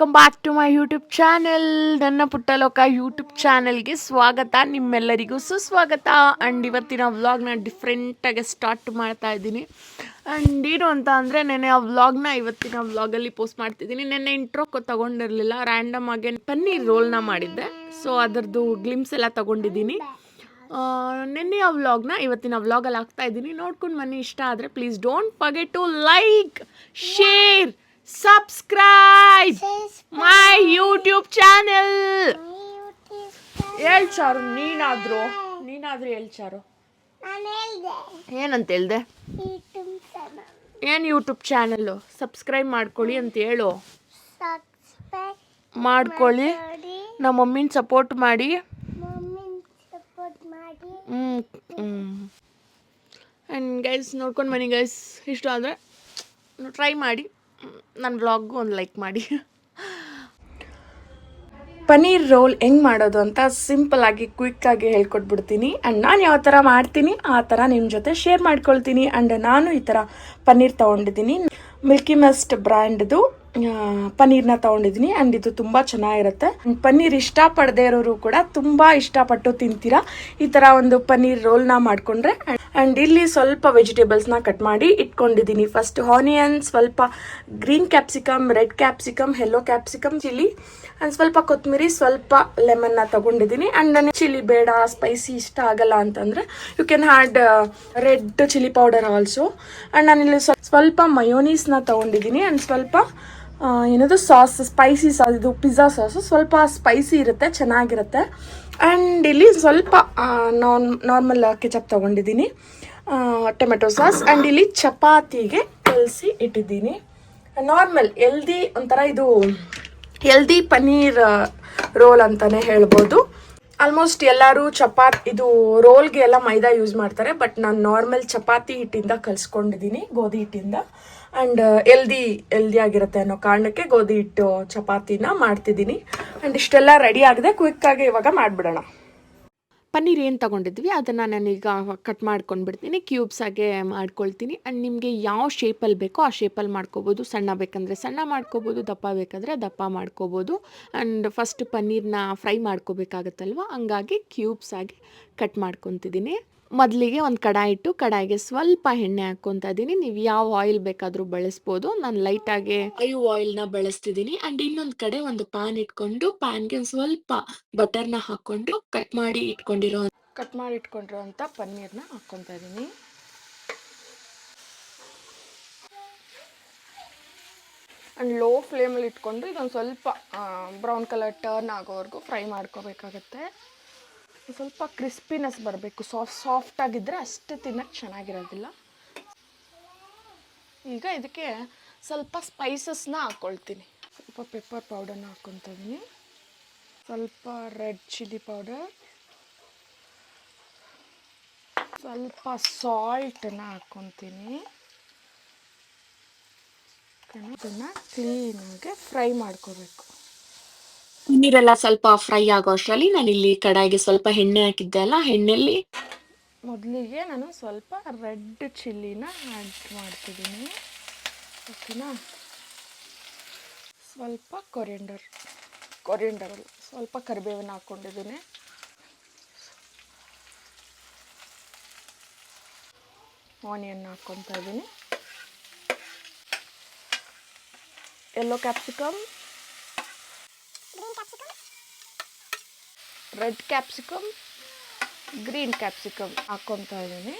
Welcome back to my YouTube channel ನನ್ನ ಪುಟ್ಟಲೋಕ YouTube ಚಾನೆಲ್ಗೆ ಸ್ವಾಗತ. ನಿಮ್ಮೆಲ್ಲರಿಗೂ ಸುಸ್ವಾಗತ. ಆ್ಯಂಡ್ ಇವತ್ತಿನ ವ್ಲಾಗ್ನ ಡಿಫ್ರೆಂಟಾಗಿ ಸ್ಟಾರ್ಟ್ ಮಾಡ್ತಾ ಇದ್ದೀನಿ. ಆ್ಯಂಡ್ ಏನು ಅಂತ ಅಂದರೆ ನೆನೆ ಆ ವ್ಲಾಗ್ನ ಇವತ್ತಿನ ವ್ಲಾಗಲ್ಲಿ ಪೋಸ್ಟ್ ಮಾಡ್ತಿದ್ದೀನಿ. ನೆನ್ನೆ ಇಂಟ್ರೋ ತೊಗೊಂಡಿರಲಿಲ್ಲ. ರ್ಯಾಂಡಮ್ ಆಗಿ ಪನ್ನೀರ್ ರೋಲ್ನ ಮಾಡಿದ್ದೆ. ಸೊ ಅದರದ್ದು ಗ್ಲಿಮ್ಸ್ ಎಲ್ಲ ತೊಗೊಂಡಿದ್ದೀನಿ. ನಿನ್ನೆ ಆ ವ್ಲಾಗ್ನ ಇವತ್ತಿನ ವ್ಲಾಗಲ್ಲಿ ಹಾಕ್ತಾ ಇದ್ದೀನಿ. ನೋಡ್ಕೊಂಡು ಮನೆ ಇಷ್ಟ ಆದರೆ please don't forget to like share subscribe my YouTube channel ಹೇಳ್ಚಾರು ನೀನಾದ್ರು. ನೀನಾದ್ರೂ ಹೇಳ್ಚಾರು ಏನಂತ ಹೇಳ್ದೆ? ಏನು ಯೂಟ್ಯೂಬ್ ಚಾನಲ್ಲು ಸಬ್ಸ್ಕ್ರೈಬ್ ಮಾಡ್ಕೊಳ್ಳಿ ಅಂತ ಹೇಳು. ಮಾಡ್ಕೊಳ್ಳಿ. ಮಾಡಿ. ನಮ್ಮ ಮಮ್ಮಿನ ಸಪೋರ್ಟ್ ಮಾಡಿ. ಆ್ಯಂಡ್ ಗೈಸ್ ನೋಡ್ಕೊಂಡು ಬನ್ನಿ ಗೈಸ್ ಇಷ್ಟ ಆದರೆ ಟ್ರೈ ಮಾಡಿ. ನನ್ನ ಬ್ಲಾಗ್ಗೂ ಒಂದು ಲೈಕ್ ಮಾಡಿ. ಪನ್ನೀರ್ ರೋಲ್ ಹೆಂಗೆ ಮಾಡೋದು ಅಂತ ಸಿಂಪಲ್ ಆಗಿ ಕ್ವಿಕ್ ಆಗಿ ಹೇಳ್ಕೊಟ್ಬಿಡ್ತೀನಿ. ಆ್ಯಂಡ್ ನಾನು ಯಾವ ಥರ ಮಾಡ್ತೀನಿ, ಆ ಥರ ನಿಮ್ಮ ಜೊತೆ ಶೇರ್ ಮಾಡ್ಕೊಳ್ತೀನಿ. ಆ್ಯಂಡ್ ನಾನು ಈ ಥರ ಪನ್ನೀರ್ ತಗೊಂಡಿದ್ದೀನಿ. ಮಿಲ್ಕಿ ಮಸ್ಟ್ ಬ್ರ್ಯಾಂಡ್ದು ಪನ್ನೀರ್ನ ತಗೊಂಡಿದ್ದೀನಿ ಆ್ಯಂಡ್ ಇದು ತುಂಬ ಚೆನ್ನಾಗಿರುತ್ತೆ. ಪನ್ನೀರ್ ಇಷ್ಟಪಡದೇ ಇರೋರು ಕೂಡ ತುಂಬ ಇಷ್ಟಪಟ್ಟು ತಿಂತೀರಾ? ಈ ಥರ ಒಂದು ಪನ್ನೀರ್ ರೋಲ್ನ ಮಾಡಿಕೊಂಡ್ರೆ. ಆ್ಯಂಡ್ ಇಲ್ಲಿ ಸ್ವಲ್ಪ ವೆಜಿಟೇಬಲ್ಸ್ನ ಕಟ್ ಮಾಡಿ ಇಟ್ಕೊಂಡಿದ್ದೀನಿ. ಫಸ್ಟ್ ಆನಿಯನ್ ಸ್ವಲ್ಪ green capsicum red capsicum yellow capsicum chilli and ಸ್ವಲ್ಪ ಕೊತ್ತಂಬರಿ, ಸ್ವಲ್ಪ ಲೆಮನ್ನ ತಗೊಂಡಿದ್ದೀನಿ. ಆ್ಯಂಡ್ ನನಗೆ ಚಿಲ್ಲಿ ಬೇಡ ಸ್ಪೈಸಿ ಇಷ್ಟ ಆಗಲ್ಲ ಅಂತಂದರೆ you can add red chilli powder also and ನಾನಿಲ್ಲಿ ಸ್ವಲ್ಪ ಮಯೋನೀಸ್ನ ತಗೊಂಡಿದ್ದೀನಿ. ಆ್ಯಂಡ್ ಸ್ವಲ್ಪ ಏನದು ಸಾಸ್ ಸ್ಪೈಸಿ ಸಾಸ್, ಇದು ಪಿಜ್ಜಾ ಸಾಸು. ಸ್ವಲ್ಪ ಸ್ಪೈಸಿ ಇರುತ್ತೆ, ಚೆನ್ನಾಗಿರುತ್ತೆ. ಆ್ಯಂಡ್ ಇಲ್ಲಿ ಸ್ವಲ್ಪ ನಾನ್ ನಾರ್ಮಲ್ ಕೆಚಪ್ ತೊಗೊಂಡಿದ್ದೀನಿ. Tomato sauce. ಆ್ಯಂಡ್ ಇಲ್ಲಿ ಚಪಾತಿಗೆ ಕಲಸಿ ಇಟ್ಟಿದ್ದೀನಿ. ನಾರ್ಮಲ್ ಎಲ್ದಿ ಒಂಥರ ಇದು ಎಲ್ದಿ ಪನ್ನೀರ್ ರೋಲ್ ಅಂತಾನೆ ಹೇಳ್ಬೋದು. ಆಲ್ಮೋಸ್ಟ್ ಎಲ್ಲರೂ ಚಪಾತಿ, ಇದು ರೋಲ್ಗೆ ಎಲ್ಲ ಮೈದಾ ಯೂಸ್ ಮಾಡ್ತಾರೆ. ಬಟ್ ನಾನು ನಾರ್ಮಲ್ ಚಪಾತಿ ಹಿಟ್ಟಿಂದ ಕಲಿಸ್ಕೊಂಡಿದ್ದೀನಿ, ಗೋಧಿ ಹಿಟ್ಟಿಂದ. ಆ್ಯಂಡ್ ಎಲ್ದಿ ಎಲ್ದಿ ಆಗಿರುತ್ತೆ ಅನ್ನೋ ಕಾರಣಕ್ಕೆ ಗೋಧಿ ಹಿಟ್ಟು, ಚಪಾತಿನ ಮಾಡ್ತಿದ್ದೀನಿ. ಆ್ಯಂಡ್ ಇಷ್ಟೆಲ್ಲ ರೆಡಿ ಆಗಿದೆ. ಕ್ವಿಕ್ಕಾಗಿ ಇವಾಗ ಮಾಡಿಬಿಡೋಣ. ಪನ್ನೀರ್ ಏನು ತಗೊಂಡಿದ್ವಿ? ಅದನ್ನು ನಾನೀಗ ಕಟ್ ಮಾಡ್ಕೊಂಡ್ಬಿಡ್ತೀನಿ ಕ್ಯೂಬ್ಸ್ ಆಗಿ ಮಾಡ್ಕೊಳ್ತೀನಿ. ಆ್ಯಂಡ್ ನಿಮಗೆ ಯಾವ ಶೇಪಲ್ಲಿ ಬೇಕೋ ಆ ಶೇಪಲ್ಲಿ ಮಾಡ್ಕೋಬೋದು. ಸಣ್ಣ ಬೇಕಂದರೆ ಸಣ್ಣ ಮಾಡ್ಕೋಬೋದು, ದಪ್ಪ ಬೇಕಂದ್ರೆ ದಪ್ಪ ಮಾಡ್ಕೋಬೋದು. ಆ್ಯಂಡ್ ಫಸ್ಟ್ ಪನ್ನೀರ್ನ ಫ್ರೈ ಮಾಡ್ಕೋಬೇಕಾಗತ್ತಲ್ವ? ಹಂಗಾಗಿ ಕ್ಯೂಬ್ಸ್ ಆಗಿ ಕಟ್ ಮಾಡ್ಕೊತಿದ್ದೀನಿ. ಮೊದಲಿಗೆ ಒಂದು ಕಡಾಯಿ ಇಟ್ಟು ಕಡಾಯಿಗೆ ಸ್ವಲ್ಪ ಎಣ್ಣೆ ಹಾಕ್ಕೊತಾ ಇದ್ದೀನಿ ನೀವು ಯಾವ ಆಯಿಲ್ ಬೇಕಾದರೂ ಬಳಸ್ಬೋದು. ನಾನು ಲೈಟಾಗಿ ಐವ್ ಆಯಿಲ್ನ ಬಳಸ್ತಿದ್ದೀನಿ ಆ್ಯಂಡ್ ಇನ್ನೊಂದು ಕಡೆ ಒಂದು ಪ್ಯಾನ್ ಇಟ್ಕೊಂಡು ಪ್ಯಾನ್ಗೆ ಗೆ ಸ್ವಲ್ಪ ಬಟರ್ನ ಹಾಕ್ಕೊಂಡು ಕಟ್ ಮಾಡಿ ಇಟ್ಕೊಂಡಿರೋ ಕಟ್ ಮಾಡಿ ಇಟ್ಕೊಂಡಿರೋಂಥ ಪನ್ನೀರ್ನ ಹಾಕ್ಕೊತಾ ಇದ್ದೀನಿ ಆ್ಯಂಡ್ ಲೋ ಫ್ಲೇಮಲ್ಲಿ ಇಟ್ಕೊಂಡು ಇದೊಂದು ಸ್ವಲ್ಪ ಬ್ರೌನ್ ಕಲರ್ ಟರ್ನ್ ಆಗೋವರೆಗೂ ಫ್ರೈ ಮಾಡ್ಕೋಬೇಕಾಗತ್ತೆ. ಸ್ವಲ್ಪ ಕ್ರಿಸ್ಪಿನೆಸ್ ಬರಬೇಕು. ಸಾಫ್ಟ್ ಸಾಫ್ಟಾಗಿದ್ದರೆ ಅಷ್ಟು ತಿನ್ನೋಕ್ಕೆ ಚೆನ್ನಾಗಿರೋದಿಲ್ಲ. ಈಗ ಇದಕ್ಕೆ ಸ್ವಲ್ಪ ಸ್ಪೈಸಸ್ನ ಹಾಕ್ಕೊಳ್ತೀನಿ ಸ್ವಲ್ಪ ಪೆಪ್ಪರ್ ಪೌಡರ್ನ ಹಾಕ್ಕೊತೀನಿ ಸ್ವಲ್ಪ ರೆಡ್ ಚಿಲ್ಲಿ ಪೌಡರ್ ಸ್ವಲ್ಪ ಸಾಲ್ಟನ್ನ ಹಾಕ್ಕೊತೀನಿ ಇದನ್ನು ಕ್ಲೀನಾಗಿ ಫ್ರೈ ಮಾಡ್ಕೋಬೇಕು. ನೀರೆಲ್ಲ ಸ್ವಲ್ಪ ಫ್ರೈ ಆಗೋ ಅಷ್ಟರಲ್ಲಿ ಇಲ್ಲಿ ಕಡಾಯಿಗೆ ಸ್ವಲ್ಪ ಎಣ್ಣೆ ಹಾಕಿದ್ದೆ ಅಲ್ಲ ಎಣ್ಣೆಲಿ ಮೊದಲಿಗೆ ನಾನು ಸ್ವಲ್ಪ ರೆಡ್ ಚಿಲ್ಲಿನ ಆ್ಯಡ್ ಮಾಡ್ತಿದ್ದೀನಿ. ಓಕೆನಾ? ಸ್ವಲ್ಪ ಕೊರಿಯಂಡರ್ ಕೊರಿಯಂಡರ್ ಸ್ವಲ್ಪ ಕರಿಬೇವನ್ನ ಹಾಕ್ಕೊಂಡಿದ್ದೀನಿ. ಆನಿಯನ್ ಹಾಕ್ಕೊತಾ ಇದ್ದೀನಿ. Yellow capsicum red capsicum green capsicum ಹಾಕ್ಕೊತಾ ಇದ್ದೀನಿ.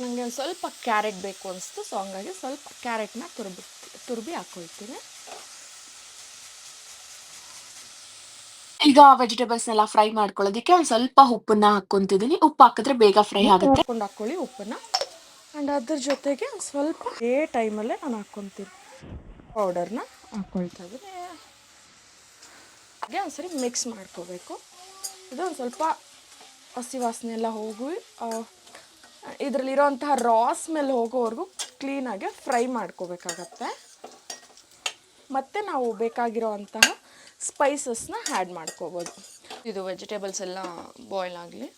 ನನಗೆ ಒಂದು ಸ್ವಲ್ಪ ಕ್ಯಾರೆಟ್ ಬೇಕು ಅನಿಸ್ತು ಸೊ ಹಂಗಾಗಿ ಸ್ವಲ್ಪ ಕ್ಯಾರೆಟ್ನ ತುರ್ಬಿ ತುರ್ಬಿ ಹಾಕೊಳ್ತೀನಿ. ಈಗ ವೆಜಿಟೇಬಲ್ಸ್ನೆಲ್ಲ ಫ್ರೈ ಮಾಡ್ಕೊಳ್ಳೋದಕ್ಕೆ ಒಂದು ಸ್ವಲ್ಪ ಉಪ್ಪನ್ನ ಹಾಕ್ಕೊಂತಿದ್ದೀನಿ. ಉಪ್ಪು ಹಾಕಿದ್ರೆ ಬೇಗ ಫ್ರೈ ಆಗುತ್ತೆ. ಹಾಕೊಂಡು ಹಾಕ್ಕೊಳ್ಳಿ ಉಪ್ಪನ್ನ. ಆ್ಯಂಡ್ ಅದ್ರ ಜೊತೆಗೆ ಸ್ವಲ್ಪ ಏ ಟೈಮಲ್ಲೇ ನಾನು ಹಾಕ್ಕೊತೀನಿ ಪೌಡರ್ನ ಹಾಕ್ಕೊಳ್ತಾ ಇದ್ದೀನಿ. ಹಾಗೆ ಒಂದ್ಸರಿ ಮಿಕ್ಸ್ ಮಾಡ್ಕೋಬೇಕು. ಇದು ಒಂದು ಸ್ವಲ್ಪ ಹಸಿ ವಾಸನೆ ಎಲ್ಲ ಹೋಗಿ ಇದರಲ್ಲಿರೋಂತಹ ರಾ ಸ್ಮೆಲ್ ಹೋಗೋವರೆಗೂ ಕ್ಲೀನಾಗಿ ಫ್ರೈ ಮಾಡ್ಕೋಬೇಕಾಗತ್ತೆ. ಮತ್ತು ನಾವು ಬೇಕಾಗಿರೋ ಅಂತಹ ಸ್ಪೈಸಸ್ನ ಆ್ಯಡ್ ಮಾಡ್ಕೋಬೋದು. ಇದು ವೆಜಿಟೇಬಲ್ಸ್ ಎಲ್ಲ ಬಾಯ್ಲ್ ಆಗಲಿ.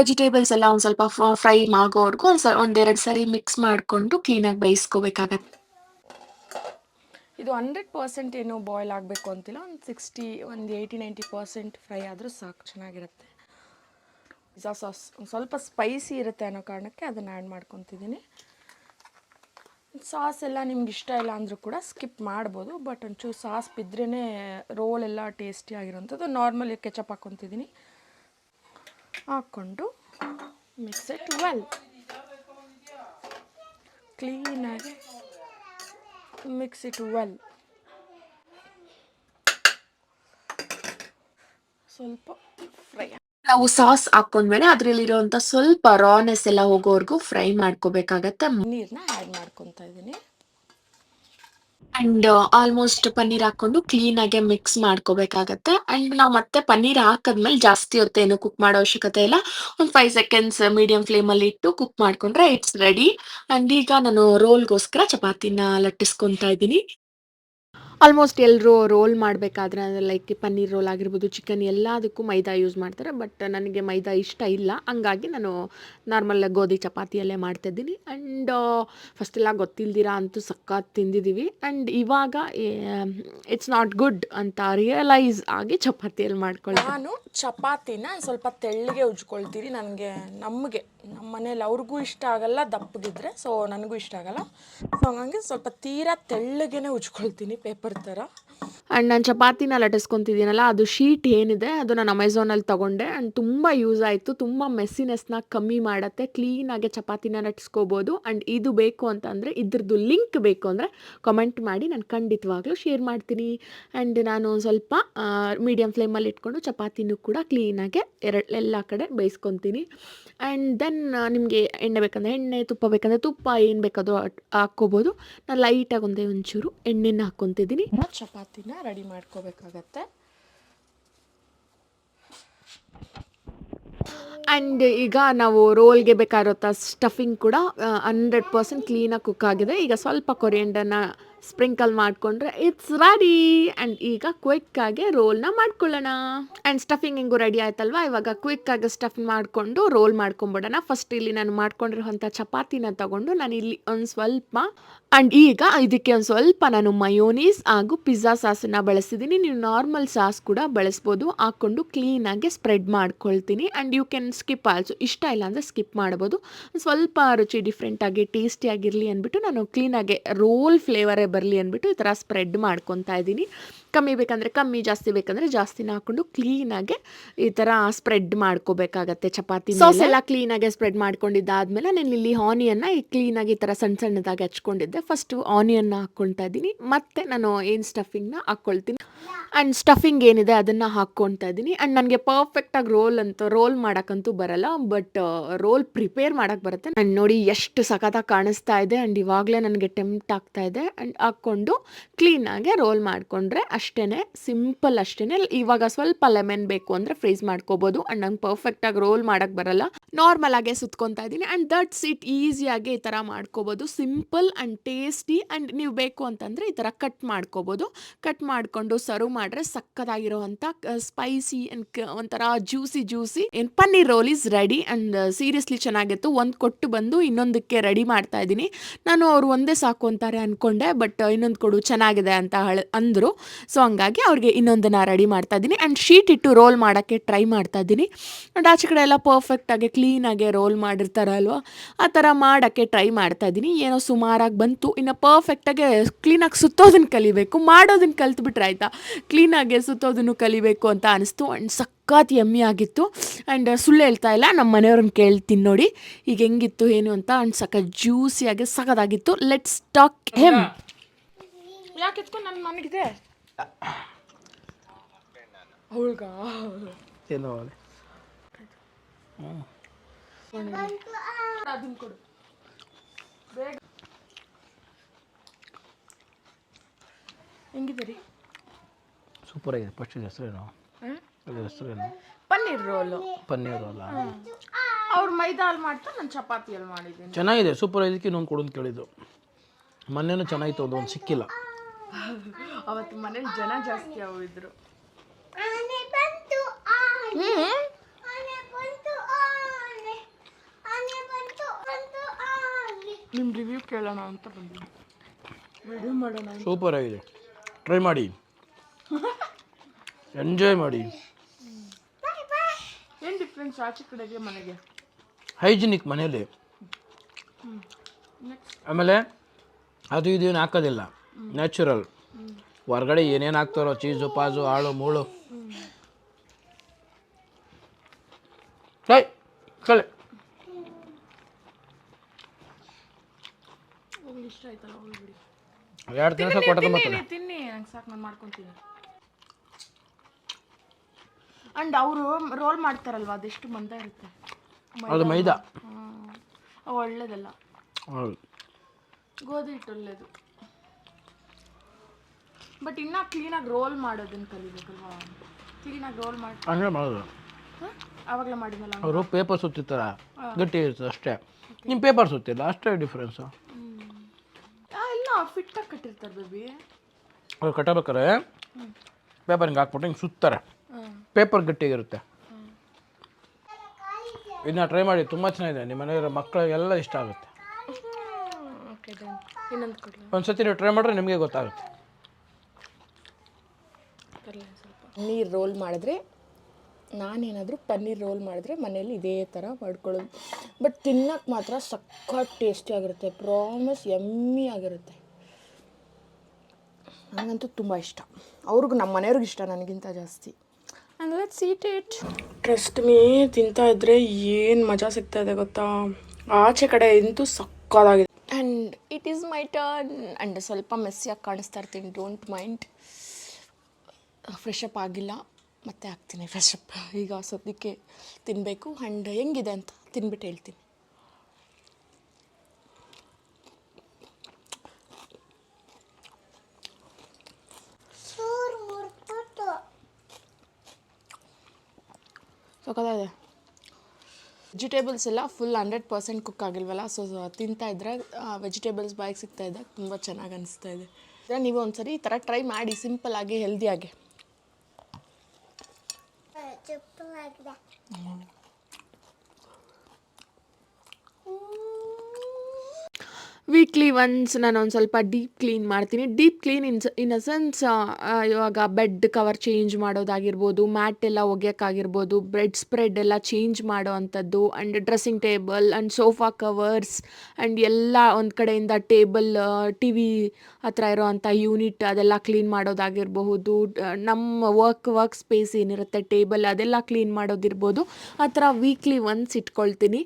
ವೆಜಿಟೇಬಲ್ಸ್ ಎಲ್ಲ ಒಂದು ಸ್ವಲ್ಪ ಫ್ರೈ ಆಗೋವರೆಗೂ ಒಂದು ಸ ಒಂದೆರಡು ಸರಿ ಮಿಕ್ಸ್ ಮಾಡಿಕೊಂಡು ಕ್ಲೀನಾಗಿ ಬೇಯಿಸ್ಕೋಬೇಕಾಗತ್ತೆ. ಇದು ಹಂಡ್ರೆಡ್ ಪರ್ಸೆಂಟ್ ಏನು ಬಾಯ್ಲ್ ಆಗಬೇಕು ಅಂತಿಲ್ಲ, ಒಂದು ಸಿಕ್ಸ್ಟಿ ಒಂದು ಏಯ್ಟಿ ನೈಂಟಿ ಪರ್ಸೆಂಟ್ ಫ್ರೈ ಆದರೂ ಸಾಕು, ಚೆನ್ನಾಗಿರುತ್ತೆ. ಪಿಜ್ಜಾ ಸಾಸ್ ಸ್ವಲ್ಪ ಸ್ಪೈಸಿ ಇರುತ್ತೆ ಅನ್ನೋ ಕಾರಣಕ್ಕೆ ಅದನ್ನು ಆ್ಯಡ್ ಮಾಡ್ಕೊತಿದ್ದೀನಿ. ಸಾಸ್ ಎಲ್ಲ ನಿಮ್ಗೆ ಇಷ್ಟ ಇಲ್ಲ ಅಂದರೂ ಕೂಡ ಸ್ಕಿಪ್ ಮಾಡ್ಬೋದು ಬಟ್ ಒಂಚೂರು ಸಾಸ್ ಬಿದ್ರೇ ರೋಲ್ ಎಲ್ಲ ಟೇಸ್ಟಿ ಆಗಿರೋಂಥದ್ದು. ನಾರ್ಮಲಿ ಕೆಚಪ್ ಹಾಕ್ಕೊತಿದ್ದೀನಿ ಹಾಕ್ಕೊಂಡು ಮಿಕ್ಸ್ ಇಟ್ ವೆಲ್ ಕ್ಲೀನಾಗಿ ಮಿಕ್ಸ್ ಇಟ್ well. ಸ್ವಲ್ಪ ಫ್ರೈ ನಾವು ಸಾಸ್ ಹಾಕೊಂಡ್ಮೇಲೆ ಅದ್ರಲ್ಲಿರುವಂತ ಸ್ವಲ್ಪ ರಾನೆಸ್ ಎಲ್ಲ ಹೋಗೋವರೆಗೂ ಫ್ರೈ ಮಾಡ್ಕೋಬೇಕಾಗತ್ತೆ. ನೀರನ್ನ ಆ್ಯಡ್ ಮಾಡ್ಕೊತಾ ಇದ್ದೀನಿ. ಅಂಡ್ ಆಲ್ಮೋಸ್ಟ್ ಪನ್ನೀರ್ ಹಾಕೊಂಡು ಕ್ಲೀನ್ ಆಗಿ ಮಿಕ್ಸ್ ಮಾಡ್ಕೋಬೇಕಾಗತ್ತೆ. ಅಂಡ್ ನಾವು ಮತ್ತೆ ಪನ್ನೀರ್ ಹಾಕದ್ಮೇಲೆ ಜಾಸ್ತಿ ಹೊತ್ತು ಏನು ಕುಕ್ ಮಾಡೋ ಅವಶ್ಯಕತೆ ಇಲ್ಲ. ಒಂದು ಫೈವ್ ಸೆಕೆಂಡ್ಸ್ ಮೀಡಿಯಂ ಫ್ಲೇಮಲ್ಲಿ ಇಟ್ಟು ಕುಕ್ ಮಾಡ್ಕೊಂಡ್ರೆ ಇಟ್ಸ್ ರೆಡಿ ಅಂಡ್ ಈಗ ನಾನು ರೋಲ್ಗೋಸ್ಕರ ಚಪಾತಿನ ಲಟ್ಟಿಸ್ಕೊಂತ ಇದ್ದೀನಿ. ಆಲ್ಮೋಸ್ಟ್ ಎಲ್ಲರೂ ರೋಲ್ ಮಾಡಬೇಕಾದ್ರೆ ಲೈಕ್ ಪನ್ನೀರ್ ರೋಲ್ ಆಗಿರ್ಬೋದು ಚಿಕನ್ ಎಲ್ಲದಕ್ಕೂ ಮೈದಾ ಯೂಸ್ ಮಾಡ್ತಾರೆ. ಬಟ್ ನನಗೆ ಮೈದಾ ಇಷ್ಟ ಇಲ್ಲ. ಹಂಗಾಗಿ ನಾನು ನಾರ್ಮಲ್ ಗೋಧಿ ಚಪಾತಿಯಲ್ಲೇ ಮಾಡ್ತಾಯಿದ್ದೀನಿ ಆ್ಯಂಡ್ ಫಸ್ಟ್ ಎಲ್ಲ ಗೊತ್ತಿಲ್ದಿರ ಅಂತೂ ಸಖತ್ ತಿಂದಿದ್ದೀವಿ ಆ್ಯಂಡ್ ಇವಾಗ ಇಟ್ಸ್ ನಾಟ್ ಗುಡ್ ಅಂತ ರಿಯಲೈಸ್ ಆಗಿ ಚಪಾತಿಯಲ್ಲಿ ಮಾಡ್ಕೊಳ್ಳಿ ನಾನು ಚಪಾತಿನ ಸ್ವಲ್ಪ ತೆಳ್ಳಗೆ ಉಜ್ಕೊಳ್ತೀನಿ. ನನಗೆ, ನಮಗೆ. ನಮ್ಮ ಮನೇಲಿ ಅವ್ರಿಗೂ ಇಷ್ಟ ಆಗಲ್ಲ, ದಪ್ಪಗಿದ್ರೆ. ಸೊ ನನಗೂ ಇಷ್ಟ ಆಗಲ್ಲ. ಸೊ ಹಂಗಾಗಿ ಸ್ವಲ್ಪ ತೀರಾ ತೆಳ್ಳಗೆನೆ ಉಜ್ಕೊಳ್ತೀನಿ ಪೇಪರ್ ಥರ. ಆ್ಯಂಡ್ ನಾನು ಚಪಾತಿನ ಲಟಿಸ್ಕೊತಿದ್ದೀನಲ್ಲ ಅದು ಶೀಟ್ ಏನಿದೆ ಅದು ನಾನು ಅಮೆಝಾನಲ್ಲಿ ತೊಗೊಂಡೆ. ಆ್ಯಂಡ್ ತುಂಬ ಯೂಸ್ ಆಯಿತು, ತುಂಬ ಮೆಸ್ಸಿನೆಸ್ನ ಕಮ್ಮಿ ಮಾಡುತ್ತೆ. ಕ್ಲೀನಾಗೆ ಚಪಾತಿನ ಲಟಿಸ್ಕೋಬೋದು ಆ್ಯಂಡ್ ಇದು ಬೇಕು ಅಂತಂದರೆ, ಇದ್ರದ್ದು ಲಿಂಕ್ ಬೇಕು ಅಂದರೆ ಕಮೆಂಟ್ ಮಾಡಿ ನಾನು ಖಂಡಿತವಾಗ್ಲೂ ಶೇರ್ ಮಾಡ್ತೀನಿ. ಆ್ಯಂಡ್ ನಾನು ಸ್ವಲ್ಪ ಮೀಡಿಯಮ್ ಫ್ಲೇಮಲ್ಲಿ ಇಟ್ಕೊಂಡು ಚಪಾತಿನೂ ಕೂಡ ಕ್ಲೀನಾಗೆ ಎರಡು, ಎಲ್ಲ ಕಡೆ ಬೇಯಿಸ್ಕೊತೀನಿ. ಆ್ಯಂಡ್ ದೆನ್ ನಿಮಗೆ ಎಣ್ಣೆ ಬೇಕಂದರೆ ಎಣ್ಣೆ ತುಪ್ಪ ಬೇಕಂದರೆ ತುಪ್ಪ ಏನು ಬೇಕಾದರೂ ಹಾಕ್ಕೋಬೋದು. ನಾನು ಲೈಟಾಗಿ ಒಂದೇ ಒಂಚೂರು ಎಣ್ಣೆನ ಹಾಕ್ಕೊತಿದ್ದೀನಿ. ಚಪಾತಿನ ರೆಡಿ ಮಾಡ್ಕೋಬೇಕಾಗತ್ತೆ. ಆ್ಯಂಡ್ ಈಗ ನಾವು ರೋಲ್ಗೆ ಬೇಕಾಗಿರೋ ಸ್ಟಫಿಂಗ್ ಕೂಡ ಹಂಡ್ರೆಡ್ ಪರ್ಸೆಂಟ್ ಕ್ಲೀನಾಗಿ ಕುಕ್ ಆಗಿದೆ. ಈಗ ಸ್ವಲ್ಪ ಕೊರಿಯಂಡರ್ನ ಸ್ಪ್ರಿಂಕಲ್ ಮಾಡಿಕೊಂಡ್ರೆ ಇಟ್ಸ್ ರೆಡಿ ಆ್ಯಂಡ್ ಈಗ ಕ್ವಿಕ್ಕಾಗಿ ರೋಲ್ನ ಮಾಡ್ಕೊಳ್ಳೋಣ. ಆ್ಯಂಡ್ ಸ್ಟಫಿಂಗ್ ಹೆಂಗೂ ರೆಡಿ ಆಯ್ತಲ್ವಾ? ಇವಾಗ ಕ್ವಿಕ್ಕಾಗಿ ಸ್ಟಫ್ ಮಾಡಿಕೊಂಡು ರೋಲ್ ಮಾಡ್ಕೊಂಬಿಡೋಣ. ಫಸ್ಟ್ ಇಲ್ಲಿ ನಾನು ಮಾಡ್ಕೊಂಡಿರುವಂಥ ಚಪಾತಿನ ತಗೊಂಡು ನಾನು ಇಲ್ಲಿ ಒಂದು ಸ್ವಲ್ಪ ಆ್ಯಂಡ್ ಈಗ ಇದಕ್ಕೆ ಒಂದು ಸ್ವಲ್ಪ ನಾನು ಮಯೋನೀಸ್ ಹಾಗೂ ಪಿಜ್ಜಾ ಸಾಸನ್ನು ಬಳಸಿದ್ದೀನಿ. ನೀವು ನಾರ್ಮಲ್ ಸಾಸ್ ಕೂಡ ಬಳಸ್ಬೋದು. ಹಾಕ್ಕೊಂಡು ಕ್ಲೀನಾಗಿ ಸ್ಪ್ರೆಡ್ ಮಾಡ್ಕೊಳ್ತೀನಿ. And you can skip also ಇಷ್ಟ ಇಲ್ಲ ಅಂದರೆ ಸ್ಕಿಪ್ ಮಾಡ್ಬೋದು. ಸ್ವಲ್ಪ ರುಚಿ ಡಿಫ್ರೆಂಟಾಗಿ ಟೇಸ್ಟಿಯಾಗಿರಲಿ ಅಂದ್ಬಿಟ್ಟು ನಾನು ಕ್ಲೀನಾಗಿ ರೋಲ್ ಫ್ಲೇವರೇ ಬರಲಿ ಅಂದ್ಬಿಟ್ಟು ಈ ಥರ ಸ್ಪ್ರೆಡ್ ಮಾಡ್ಕೊತಾ ಇದ್ದೀನಿ. ಕಮ್ಮಿ ಬೇಕಂದರೆ ಕಮ್ಮಿ ಜಾಸ್ತಿ ಬೇಕಂದರೆ ಜಾಸ್ತಿನ ಹಾಕ್ಕೊಂಡು ಕ್ಲೀನಾಗೆ ಈ ಥರ ಸ್ಪ್ರೆಡ್ ಮಾಡ್ಕೋಬೇಕಾಗತ್ತೆ ಚಪಾತಿ ಸಾಸ್ ಎಲ್ಲ ಕ್ಲೀನಾಗೆ ಸ್ಪ್ರೆಡ್ ಮಾಡ್ಕೊಂಡಿದ್ದಾದ್ಮೇಲೆ ನಾನು ಇಲ್ಲಿ ಆನಿಯನ್ನ ಈ ಕ್ಲೀನಾಗಿ ಈ ಥರ ಸಣ್ಣ ಸಣ್ಣದಾಗಿ ಹಚ್ಕೊಂಡಿದ್ದೆ. ಫಸ್ಟು ಆನಿಯನ್ನ ಹಾಕ್ಕೊಳ್ತಾ ಇದ್ದೀನಿ. ಮತ್ತೆ ನಾನು ಏನು ಸ್ಟಫಿಂಗ್ನ ಹಾಕ್ಕೊಳ್ತೀನಿ ಆ್ಯಂಡ್ ಸ್ಟಫಿಂಗ್ ಏನಿದೆ ಅದನ್ನು ಹಾಕ್ಕೊಳ್ತಾ ಇದ್ದೀನಿ. ಆ್ಯಂಡ್ ನನಗೆ ಪರ್ಫೆಕ್ಟಾಗಿ ರೋಲ್ ಅಂತ ರೋಲ್ ಮಾಡೋಕ್ಕಂತೂ ಬರಲ್ಲ ಬಟ್ ರೋಲ್ ಪ್ರಿಪೇರ್ ಮಾಡೋಕ್ಕೆ ಬರುತ್ತೆ. ನಾನು ನೋಡಿ ಎಷ್ಟು ಸಖತ್ತಾಗಿ ಕಾಣಿಸ್ತಾ ಇದೆ. ಆ್ಯಂಡ್ ಇವಾಗಲೇ ನನಗೆ ಟೆಂಪ್ಟ್ ಆಗ್ತಾ ಇದೆ. ಆ್ಯಂಡ್ ಹಾಕ್ಕೊಂಡು ಕ್ಲೀನಾಗೆ ರೋಲ್ ಮಾಡಿಕೊಂಡ್ರೆ ಅಷ್ಟೇ ಸಿಂಪಲ್ ಅಷ್ಟೇ ಇವಾಗ ಸ್ವಲ್ಪ ಲೆಮನ್ ಬೇಕು ಅಂದರೆ ಫ್ರೀಸ್ ಮಾಡ್ಕೋಬೋದು. ಆ್ಯಂಡ್ ನಂಗೆ ಪರ್ಫೆಕ್ಟಾಗಿ ರೋಲ್ ಮಾಡೋಕ್ಕೆ ಬರಲ್ಲ. ನಾರ್ಮಲ್ ಆಗೇ ಸುತ್ಕೊತಾ ಇದ್ದೀನಿ. ಆ್ಯಂಡ್ ದಟ್ಸ್ ಇಟ್ ಈಸಿಯಾಗಿ ಈ ಥರ ಮಾಡ್ಕೋಬೋದು. ಸಿಂಪಲ್ ಆ್ಯಂಡ್ ಟೇಸ್ಟಿ ಆ್ಯಂಡ್ ನೀವು ಬೇಕು ಅಂತಂದರೆ ಈ ಥರ ಕಟ್ ಮಾಡ್ಕೋಬೋದು. ಕಟ್ ಮಾಡಿಕೊಂಡು ಸರ್ವ್ ಮಾಡಿದ್ರೆ ಸಕ್ಕದಾಗಿರುವಂತ ಸ್ಪೈಸಿ ಆ್ಯಂಡ್ ಒಂಥರ ಜ್ಯೂಸಿ ಜ್ಯೂಸಿ ಏನು paneer roll is ready and seriously ಚೆನ್ನಾಗಿತ್ತು. ಒಂದು ಕೊಟ್ಟು ಬಂದು ಇನ್ನೊಂದಕ್ಕೆ ರೆಡಿ ಮಾಡ್ತಾ ಇದ್ದೀನಿ. ನಾನು ಅವರು ಒಂದೇ ಸಾಕು ಅಂತಾರೆ ಅಂದ್ಕೊಂಡೆ ಬಟ್ ಇನ್ನೊಂದು ಕೊಡು. ಚೆನ್ನಾಗಿದೆ ಅಂತ ಅಂದರು. ಸೊ ಹಂಗಾಗಿ ಅವ್ರಿಗೆ ಇನ್ನೊಂದನ್ನು ರೆಡಿ ಮಾಡ್ತಾ ಇದ್ದೀನಿ. ಆ್ಯಂಡ್ ಶೀಟ್ ಇಟ್ಟು ರೋಲ್ ಮಾಡೋಕ್ಕೆ ಟ್ರೈ ಮಾಡ್ತಾ ಇದ್ದೀನಿ. ಆ್ಯಂಡ್ ಆಚೆ ಕಡೆ ಎಲ್ಲ ಪರ್ಫೆಕ್ಟಾಗಿ ಕ್ಲೀನಾಗೆ ರೋಲ್ ಮಾಡಿರ್ತಾರಲ್ವ? ಆ ಥರ ಮಾಡೋಕ್ಕೆ ಟ್ರೈ ಮಾಡ್ತಾ ಇದ್ದೀನಿ. ಏನೋ ಸುಮಾರಾಗಿ ಬಂತು. ಇನ್ನು ಪರ್ಫೆಕ್ಟಾಗೆ ಕ್ಲೀನಾಗಿ ಸುತ್ತೋದನ್ನು ಕಲಿಬೇಕು. ಮಾಡೋದನ್ನು ಕಲ್ತ್ಬಿಟ್ರೆ ಆಯಿತಾ? ಕ್ಲೀನಾಗೆ ಸುತ್ತೋದನ್ನು ಕಲಿಬೇಕು ಅಂತ ಅನಿಸ್ತು. ಆ್ಯಂಡ್ ಸಖತ್ ಎಮ್ಮಿ ಆಗಿತ್ತು. ಆ್ಯಂಡ್ ಸುಳ್ಳು ಹೇಳ್ತಾ ಇಲ್ಲ. ನಮ್ಮ ಮನೆಯವ್ರನ್ನ ಕೇಳ್ತೀನಿ ನೋಡಿ. ಈಗ ಹೆಂಗಿತ್ತು, ಏನು ಅಂತ. ಆ್ಯಂಡ್ ಸಖತ್ ಜ್ಯೂಸಿಯಾಗಿ ಸಖತ್ತಾಗಿತ್ತು ಲೆಟ್ಸ್ ಟಾಕ್ ಹೆಮ್ ಯಾಕೆ ನನ್ನ ನನಗಿದೆ ಅವಳ್ಗ? ಅದನ್ನ ಕೊಡು ಬೇಗ ಹೆಂಗಿದೆ ರೀ ಸೂಪರ್ ಆಗಿದೆ. ಫಸ್ಟ್ ಹೆಸರೇನು? ಹೆಸರೇನು? ಪನ್ನೀರ್ ರೋಲು. ಪನ್ನೀರ್ ರೋಲ್? ಅವ್ರು ಮೈದಾ ಅಲ್ಲಿ ಮಾಡ್ತಾ ನಾನು ಚಪಾತಿಯಲ್ಲಿ ಮಾಡಿದ್ದೀನಿ. ಚೆನ್ನಾಗಿದೆ. ಸೂಪರ್ ಇದಕ್ಕೆ ಇನ್ನೊಂದು ಕೊಡು ಅಂತ ಕೇಳಿದ್ದು ಮೊನ್ನೆನೂ ಚೆನ್ನಾಗಿತ್ತು. ಅದು ಒಂದು ಸಿಕ್ಕಿಲ್ಲ. ಅವತ್ತು ಮನೇಲಿ ಜನ ಜಾಸ್ತಿ ಇದ್ರು ಆನೆ ಬಂತು ಆನೆ. ಆನೆ ಬಂತು ಆನೆ. ಆನೆ ಬಂತು ಬಂತು ಆನೆ. ನಿಮ್ಮ ರಿವ್ಯೂ ಕೇಳೋಣ ಅಂತ ಬಂದಿದ್ದೀನಿ. ಸೂಪರ್ ಆಗಿದೆ. ಟ್ರೈ ಮಾಡಿ. ಎಂಜಾಯ್ ಮಾಡಿ. ಏನು ಡಿಫ್ರೆನ್ಸ್ ಆಚೆ ಕಡೆಗೆ ಮನೆಗೆ? ಹೈಜಿನಿಕ್ ಮನೆಯಲ್ಲಿ. ಆಮೇಲೆ ಅದು ಇದು ಏನು ಹಾಕೋದಿಲ್ಲ. ನ್ಯಾಚುರಲ್ ಹೊರ್ಗಡೆ ಏನೇನು ಹಾಕ್ತಾರೋ ಚೀಸು ಪಾಜು ಆಳು ಮೂಳು. ಕೈ ಕಲೆ ಇಷ್ಟ ಆಯ್ತಲ್ಲ ಬಿಡಿ. ಎರಡು ದಿವಸ ಕೊಟ್ಟದ ಮತ್ತೆ. ತಿನ್ನಿ ನಂಗೆ ಸಾಕು ನಾನು ಮಾಡ್ಕೊತೀನಿ. ಅಂಡ್ ಅವರು ರೋಲ್ ಮಾಡ್ತಾರಲ್ವಾ ಅದೆಷ್ಟು ಮಂದ ಇರುತ್ತೆ? ಅದು ಮೈದಾ. ಒಳ್ಳೇದಲ್ಲ. ಗೋಧಿ ಹಿಟ್ಟು ಒಳ್ಳೇದು. ಬಟ್ ಇನ್ನೂ ಕ್ಲೀನಾಗಿ ರೋಲ್ ಮಾಡೋದನ್ನ ಕಲಿಬೇಕಲ್ವಾ? ಕ್ಲೀನಾಗಿ ರೋಲ್ ಮಾಡಿ ಹಂಗೆ ಮಾಡೋದು. ಆವಾಗಲೇ ಮಾಡಿದ್ನಲ್ಲ ಅವರು ಪೇಪರ್ ಸುತ್ತಿರ್ತಾರ. ಗಟ್ಟಿ ಇರುತ್ತೆ ಅಷ್ಟೇ. ನಿಮ್ಮ ಪೇಪರ್ ಸುತ್ತಿಲ್ಲ ಅಷ್ಟೇ ಡಿಫ್ರೆನ್ಸು ಆ, ಇಲ್ಲ ಆಗಿ ಕಟ್ಟಿರ್ತಾರೆ ಬೇಬಿ ಅವ್ರು ಕಟ್ಟಬೇಕಾರೆ ಪೇಪರ್ ಹಿಂಗೆ ಹಾಕ್ಬಿಟ್ಟು ಹಿಂಗೆ ಸುತ್ತಾರೆ. ಪೇಪರ್ ಗಟ್ಟಿಗಿರುತ್ತೆ. ಇದನ್ನ ಟ್ರೈ ಮಾಡಿ ತುಂಬ ಚೆನ್ನಾಗಿದೆ. ನಿಮ್ಮ ಮನೆಯಲ್ಲಿರೋ ಮಕ್ಕಳಿಗೆಲ್ಲ ಇಷ್ಟ ಆಗುತ್ತೆ. ಒಂದ್ಸತಿ ನೀವು ಟ್ರೈ ಮಾಡಿದ್ರೆ ನಿಮಗೆ ಗೊತ್ತಾಗುತ್ತೆ. ಪನ್ನೀರ್ ರೋಲ್ ಮಾಡಿದ್ರೆ ನಾನೇನಾದರೂ ಪನ್ನೀರ್ ರೋಲ್ ಮಾಡಿದ್ರೆ ಮನೇಲಿ ಇದೇ ಥರ ಮಾಡ್ಕೊಳ್ಳೋದು. ಬಟ್ ತಿನ್ನಕ್ಕೆ ಮಾತ್ರ ಸಖತ್ ಟೇಸ್ಟಿ ಆಗಿರುತ್ತೆ. ಪ್ರಾಮಿಸ್ ಎಮ್ಮಿ ಆಗಿರುತ್ತೆ. ನನಗಂತೂ ತುಂಬ ಇಷ್ಟ. ಅವ್ರಿಗೂ ನಮ್ಮ ಮನೆಯವ್ರಿಗೆ ಇಷ್ಟ ನನಗಿಂತ ಜಾಸ್ತಿ. ಅಂದರೆ ಸೀಟ್ ಇಟ್ ಟ್ರಸ್ಟ್ ಮೀ ತಿಂತಾ ಇದ್ರೆ ಏನು ಮಜಾ ಸಿಗ್ತಾ ಇದೆ ಗೊತ್ತಾ? ಆಚೆ ಕಡೆ ಅಂತೂ ಸಕ್ಕದಾಗಿದೆ and it is my turn and ಸ್ವಲ್ಪ ಮೆಸ್ಸಿಯಾಗಿ ಕಾಣಿಸ್ತಾ ಇರ್ತೀನಿ. ಡೋಂಟ್ ಮೈಂಡ್ ಫ್ರೆಶ್ ಅಪ್ ಆಗಿಲ್ಲ, ಮತ್ತೆ ಹಾಕ್ತೀನಿ ಫ್ರೆಶ್ ಅಪ್ ಈಗ ಸದ್ಯಕ್ಕೆ ತಿನ್ನಬೇಕು ಆ್ಯಂಡ್ ಹೆಂಗಿದೆ ಅಂತ ತಿನ್ಬಿಟ್ಟು ಹೇಳ್ತೀನಿ. ಸೊ ಮುರ್ಬಿಟ್ಟು ಇದೆ. ವೆಜಿಟೇಬಲ್ಸ್ ಎಲ್ಲ ಫುಲ್ ಹಂಡ್ರೆಡ್ ಪರ್ಸೆಂಟ್ ಕುಕ್ ಆಗಿಲ್ವಲ್ಲ ಸೊ ತಿಂತಾ ಇದ್ರೆ ವೆಜಿಟೇಬಲ್ಸ್ ಬಾಯಿಗೆ ಸಿಗ್ತಾ ಇದೆ. ತುಂಬ ಚೆನ್ನಾಗಿ ಅನಿಸ್ತಾ ಇದೆ. ನೀವು ಒಂದ್ಸರಿ ಈ ಥರ ಟ್ರೈ ಮಾಡಿ ಸಿಂಪಲ್ ಆಗಿ ಹೆಲ್ದಿಯಾಗಿ ಚುಪ್ಪವಾಗಿದೆ ವೀಕ್ಲಿ ಒನ್ಸ್ ನಾನು ಒಂದು ಸ್ವಲ್ಪ ಡೀಪ್ ಕ್ಲೀನ್ ಮಾಡ್ತೀನಿ. Deep clean in in a sense ಇವಾಗ ಬೆಡ್ ಕವರ್ ಚೇಂಜ್ ಮಾಡೋದಾಗಿರ್ಬೋದು ಮ್ಯಾಟ್ ಎಲ್ಲ ಒಗೆಯೋಕ್ಕಾಗಿರ್ಬೋದು ಬ್ರೆಡ್ ಸ್ಪ್ರೆಡ್ ಎಲ್ಲ ಚೇಂಜ್ ಮಾಡೋ ಅಂಥದ್ದು and dressing table and sofa covers and ಎಲ್ಲ ಒಂದು ಕಡೆಯಿಂದ ಟೇಬಲ್ ಟಿ ವಿ ಹತ್ರ ಇರೋ ಅಂಥ ಯೂನಿಟ್ ಅದೆಲ್ಲ ಕ್ಲೀನ್ ಮಾಡೋದಾಗಿರಬಹುದು. ನಮ್ಮ ವರ್ಕ್ ವರ್ಕ್ ಸ್ಪೇಸ್ ಏನಿರುತ್ತೆ ಟೇಬಲ್ ಅದೆಲ್ಲ ಕ್ಲೀನ್ ಮಾಡೋದಿರ್ಬೋದು. ಆ ಥರ ವೀಕ್ಲಿ ಒನ್ಸ್ ಇಟ್ಕೊಳ್ತೀನಿ.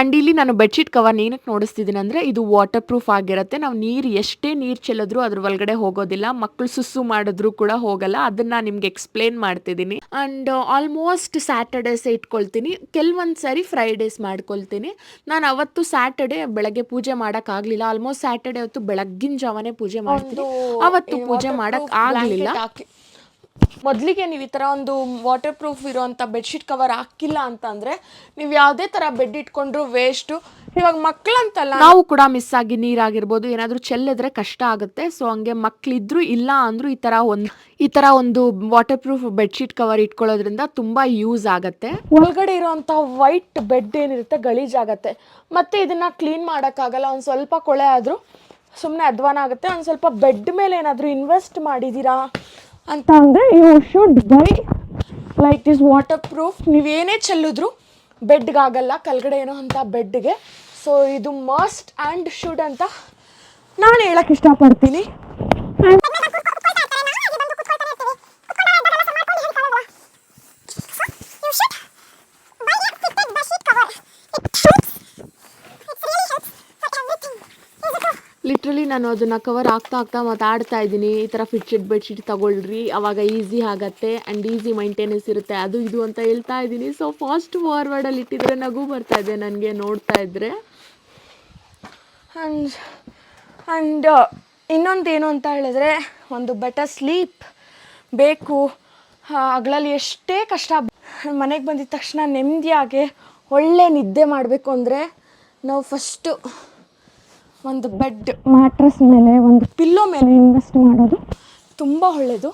ಆ್ಯಂಡ್ ಇಲ್ಲಿ ನಾನು ಬೆಡ್ಶೀಟ್ ಕವರ್ ಏನಕ್ಕೆ ನೋಡಿಸ್ತಿದ್ದೀನಿ ಅಂದರೆ ಇದು ವಾಟರ್ ಪ್ರೂಫ್ ಆಗಿರುತ್ತೆ. ನಾವು ನೀರು ಎಷ್ಟೇ ನೀರು ಚೆಲ್ಲಿದ್ರೂ ಅದ್ರ ಒಳಗಡೆ ಹೋಗೋದಿಲ್ಲ. ಮಕ್ಕಳು ಸುಸ್ಸು ಮಾಡಿದ್ರು ಕೂಡ ಹೋಗಲ್ಲ. ಅದನ್ನು ನಿಮ್ಗೆ ಎಕ್ಸ್ಪ್ಲೇನ್ ಮಾಡ್ತಿದ್ದೀನಿ. ಆ್ಯಂಡ್ ಆಲ್ಮೋಸ್ಟ್ ಸ್ಯಾಟರ್ಡೇಸ್ ಇಟ್ಕೊಳ್ತೀನಿ. ಕೆಲವೊಂದು ಸಾರಿ ಫ್ರೈಡೇಸ್ ಮಾಡ್ಕೊಳ್ತೀನಿ. ನಾನು ಅವತ್ತು ಸ್ಯಾಟರ್ಡೇ ಬೆಳಗ್ಗೆ ಪೂಜೆ ಮಾಡೋಕ್ಕಾಗಲಿಲ್ಲ ಆಲ್ಮೋಸ್ಟ್ ಸ್ಯಾಟರ್ಡೇ ಅವತ್ತು ಬೆಳಗ್ಗಿನ ಜಾವನೇ ಪೂಜೆ ಮಾಡ್ತೀನಿ. ಅವತ್ತು ಪೂಜೆ ಮಾಡೋಕ್ಕೆ ಆಗಲಿಲ್ಲ. ಮೊದಲಿಗೆ ನೀವು ಈ ಥರ ಒಂದು ವಾಟರ್ ಪ್ರೂಫ್ ಇರೋವಂಥ ಬೆಡ್ಶೀಟ್ ಕವರ್ ಹಾಕಿಲ್ಲ ಅಂತಂದರೆ ನೀವು ಯಾವುದೇ ಥರ ಬೆಡ್ ಇಟ್ಕೊಂಡ್ರು ವೇಸ್ಟು ಇವಾಗ ಮಕ್ಕಳಂತಲ್ಲ ನಾವು ಕೂಡ ಮಿಸ್ ಆಗಿ ನೀರಾಗಿರ್ಬೋದು. ಏನಾದರೂ ಚೆಲ್ಲಿದ್ರೆ ಕಷ್ಟ ಆಗುತ್ತೆ. ಸೊ ಹಂಗೆ ಮಕ್ಕಳಿದ್ರು ಇಲ್ಲ ಅಂದರೂ ಈ ಥರ ಒಂದು ಈ ಥರ ಒಂದು ವಾಟರ್ ಪ್ರೂಫ್ ಬೆಡ್ಶೀಟ್ ಕವರ್ ಇಟ್ಕೊಳ್ಳೋದ್ರಿಂದ ತುಂಬ ಯೂಸ್ ಆಗುತ್ತೆ. ಒಳಗಡೆ ಇರೋವಂಥ ವೈಟ್ ಬೆಡ್ ಏನಿರುತ್ತೆ ಗಲೀಜಾಗತ್ತೆ ಮತ್ತು ಇದನ್ನು ಕ್ಲೀನ್ ಮಾಡೋಕ್ಕಾಗಲ್ಲ. ಒಂದು ಸ್ವಲ್ಪ ಕೊಳೆ ಆದರೂ ಸುಮ್ಮನೆ ಅಧ್ವಾನ ಆಗುತ್ತೆ. ಒಂದು ಸ್ವಲ್ಪ ಬೆಡ್ ಮೇಲೆ ಏನಾದರೂ ಇನ್ವೆಸ್ಟ್ ಮಾಡಿದ್ದೀರಾ ಅಂತ ಅಂದರೆ you should buy like this waterproof ನೀವೇನೇ ಚೆಲ್ಲಿದ್ರು ಬೆಡ್ಗಾಗಲ್ಲ, ಕೆಳಗಡೆ ಏನೋ ಅಂತ ಬೆಡ್ಗೆ. ಸೊ ಇದು ಮಸ್ಟ್ ಆ್ಯಂಡ್ ಶುಡ್ ಅಂತ ನಾನು ಹೇಳಕ್ಕೆ ಇಷ್ಟಪಡ್ತೀನಿ ಲಿಟ್ರಲಿ ನಾನು ಅದನ್ನು ಕವರ್ ಆಗ್ತಾ ಆಗ್ತಾ ಮಾತಾಡ್ತಾ ಇದ್ದೀನಿ. ಈ ಥರ ಬೆಡ್ ಬೆಡ್ಶೀಟ್ ತಗೊಳ್ರಿ. ಅವಾಗ ಈಸಿ ಆಗತ್ತೆ ಆ್ಯಂಡ್ ಈಸಿ ಮೈಂಟೆನೆನ್ಸ್ ಇರುತ್ತೆ. ಅದು ಇದು ಅಂತ ಹೇಳ್ತಾ ಇದ್ದೀನಿ. ಸೊ ಫಾಸ್ಟ್ ಫಾರ್ವರ್ಡಲ್ಲಿ ಇಟ್ಟಿದ್ರೆ ನಗು ಬರ್ತಾ ಇದೆ ನನಗೆ ನೋಡ್ತಾ ಇದ್ರೆ. ಆ್ಯಂಡ್ ಆ್ಯಂಡ್ ಇನ್ನೊಂದು ಏನು ಅಂತ ಹೇಳಿದ್ರೆ ಒಂದು ಬೆಟರ್ ಸ್ಲೀಪ್ ಬೇಕು. ಹಗಲಲ್ಲಿ ಎಷ್ಟೇ ಕಷ್ಟ ಮನೆಗೆ ಬಂದಿದ ತಕ್ಷಣ ನೆಮ್ಮದಿಯಾಗೆ ಒಳ್ಳೆ ನಿದ್ದೆ ಮಾಡಬೇಕು ಅಂದರೆ ನಾವು ಫಸ್ಟು ಒಂದು ಬೆಡ್ ಮ್ಯಾಟ್ರಸ್ ಮೇಲೆ ಒಂದು ಪಿಲ್ಲೋ ಮೇಲೆ. ಇನ್ವೆಸ್ಟ್ ಮಾಡೋದು. ತುಂಬ ಒಳ್ಳೆಯದು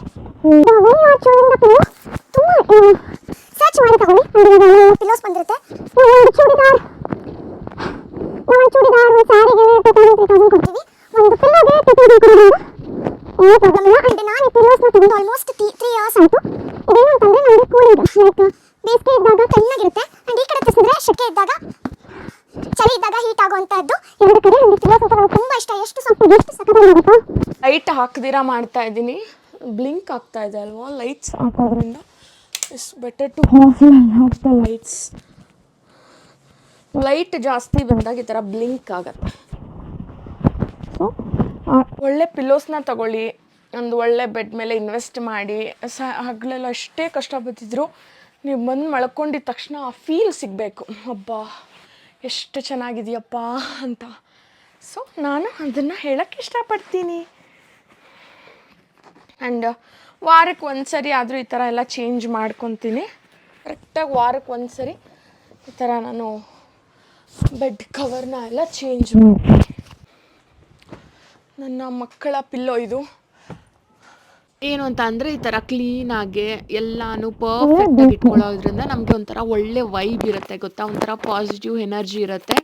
ಸರ್ಚ್ ಮಾಡಿ ತಗೊಳ್ಳಿ. ಬಂದಿರುತ್ತೆ. ಒಂದು ಚೂಡಿದಾರ್ ಒಂದು ಚೂಡಿದಾರ್ ಒಂದು ಸಾರಿಗೆ ಟೂ ತೌಸಂಡ್ ತ್ರೀ ತೌಸಂಡ್ ಕೊಡ್ತೀವಿ. ಒಂದು ಪಿಲ್ಲೋಗೆ ಟೂ ಏನು ಪ್ರಾಬ್ಲಮ್ ಇಲ್ಲ. ಅಂಡ್ ನಾನು ಈ ಪಿಲ್ಲೋಸ್ನ ತಗೊಂಡು ಆಲ್ಮೋಸ್ಟ್ ತ್ರೀ ಇಯರ್ಸ್ ಆಯಿತು. ಇದೇನು ಅಂತಂದರೆ ನಮಗೆ ಕೂಲಿಂಗ್ ಲೈಕ್ ಬೇಸಿಗೆ ಇದ್ದಾಗ ತಣ್ಣಗಿರುತ್ತೆ ಅಂಡ್ ಈ ಕಡೆ ತಿರ್ಸಿದ್ರೆ ಶೆಕೆ ಇದ್ದಾಗ ಚಳಿ ಇದ್ದಾಗ ಹೀಟ್ ಆಗುವಂತಹದ್ದು ಎರಡು ಕಡೆ ನನಗೆ ಅಂತ ನನಗೆ ತುಂಬ ಇಷ್ಟ. ಎಷ್ಟು ಸ್ವಲ್ಪ ಎಷ್ಟು ಸಖತ್ತಾಗಿರುತ್ತೋ ಲೈಟ್ ಹಾಕ್ದಿರಾ ಮಾಡ್ತಾ ಇದ್ದೀನಿ. ಬ್ಲಿಂಕ್ ಆಗ್ತಾ ಇದೆ ಅಲ್ವಾ? ಲೈಟ್ಸ್ ಹಾಕೋದ್ರಿಂದ it's better to off the lights light ಜಾಸ್ತಿ ಬಂದಾಗ ಈ ಥರ ಬ್ಲಿಂಕ್ ಆಗತ್ತೆ. ಸೊ ಒಳ್ಳೆ ಪಿಲ್ಲೋಸ್ನ ತಗೊಳ್ಳಿ. ಒಂದು ಒಳ್ಳೆ ಬೆಡ್ ಮೇಲೆ ಇನ್ವೆಸ್ಟ್ ಮಾಡಿ. ಸ ಹಗಲೆಲ್ಲ ಅಷ್ಟೇ ಕಷ್ಟ ಬತ್ತಿದ್ರು ನೀವು ಬಂದು ಮಳ್ಕೊಂಡಿದ್ದ ತಕ್ಷಣ ಆ ಫೀಲ್ ಸಿಗಬೇಕು. ಅಬ್ಬಾ. ಎಷ್ಟು ಚೆನ್ನಾಗಿದೆಯಪ್ಪ ಅಂತ. ಸೊ ನಾನು ಅದನ್ನು ಹೇಳೋಕ್ಕೆ ಇಷ್ಟಪಡ್ತೀನಿ. ಆ್ಯಂಡ್ ವಾರಕ್ಕೆ ಒಂದು ಸರಿ ಆದರೂ ಈ ಥರ ಎಲ್ಲ ಚೇಂಜ್ ಮಾಡ್ಕೊತೀನಿ. ಕರೆಕ್ಟಾಗಿ ವಾರಕ್ಕೆ ಒಂದು ಸರಿ ಈ ಥರ ನಾನು ಬೆಡ್ ಕವರ್ನ ಎಲ್ಲ ಚೇಂಜ್ ಮಾಡ್ತೀನಿ. ನನ್ನ ಮಕ್ಕಳ ಪಿಲ್ಲೋ ಇದು. ಏನು ಅಂತ ಅಂದ್ರೆ ಈ ಥರ ಆಗಿ ಎಲ್ಲಾನು ಪರ್ಫೆಕ್ಟಾಗಿ ಇಟ್ಕೊಳ್ಳೋದ್ರಿಂದ ನಮ್ಗೆ ಒಂಥರ ಒಳ್ಳೆ ವೈಬ್ ಇರುತ್ತೆ ಗೊತ್ತಾ? ಒಂಥರ ಪಾಸಿಟಿವ್ ಎನರ್ಜಿ ಇರುತ್ತೆ.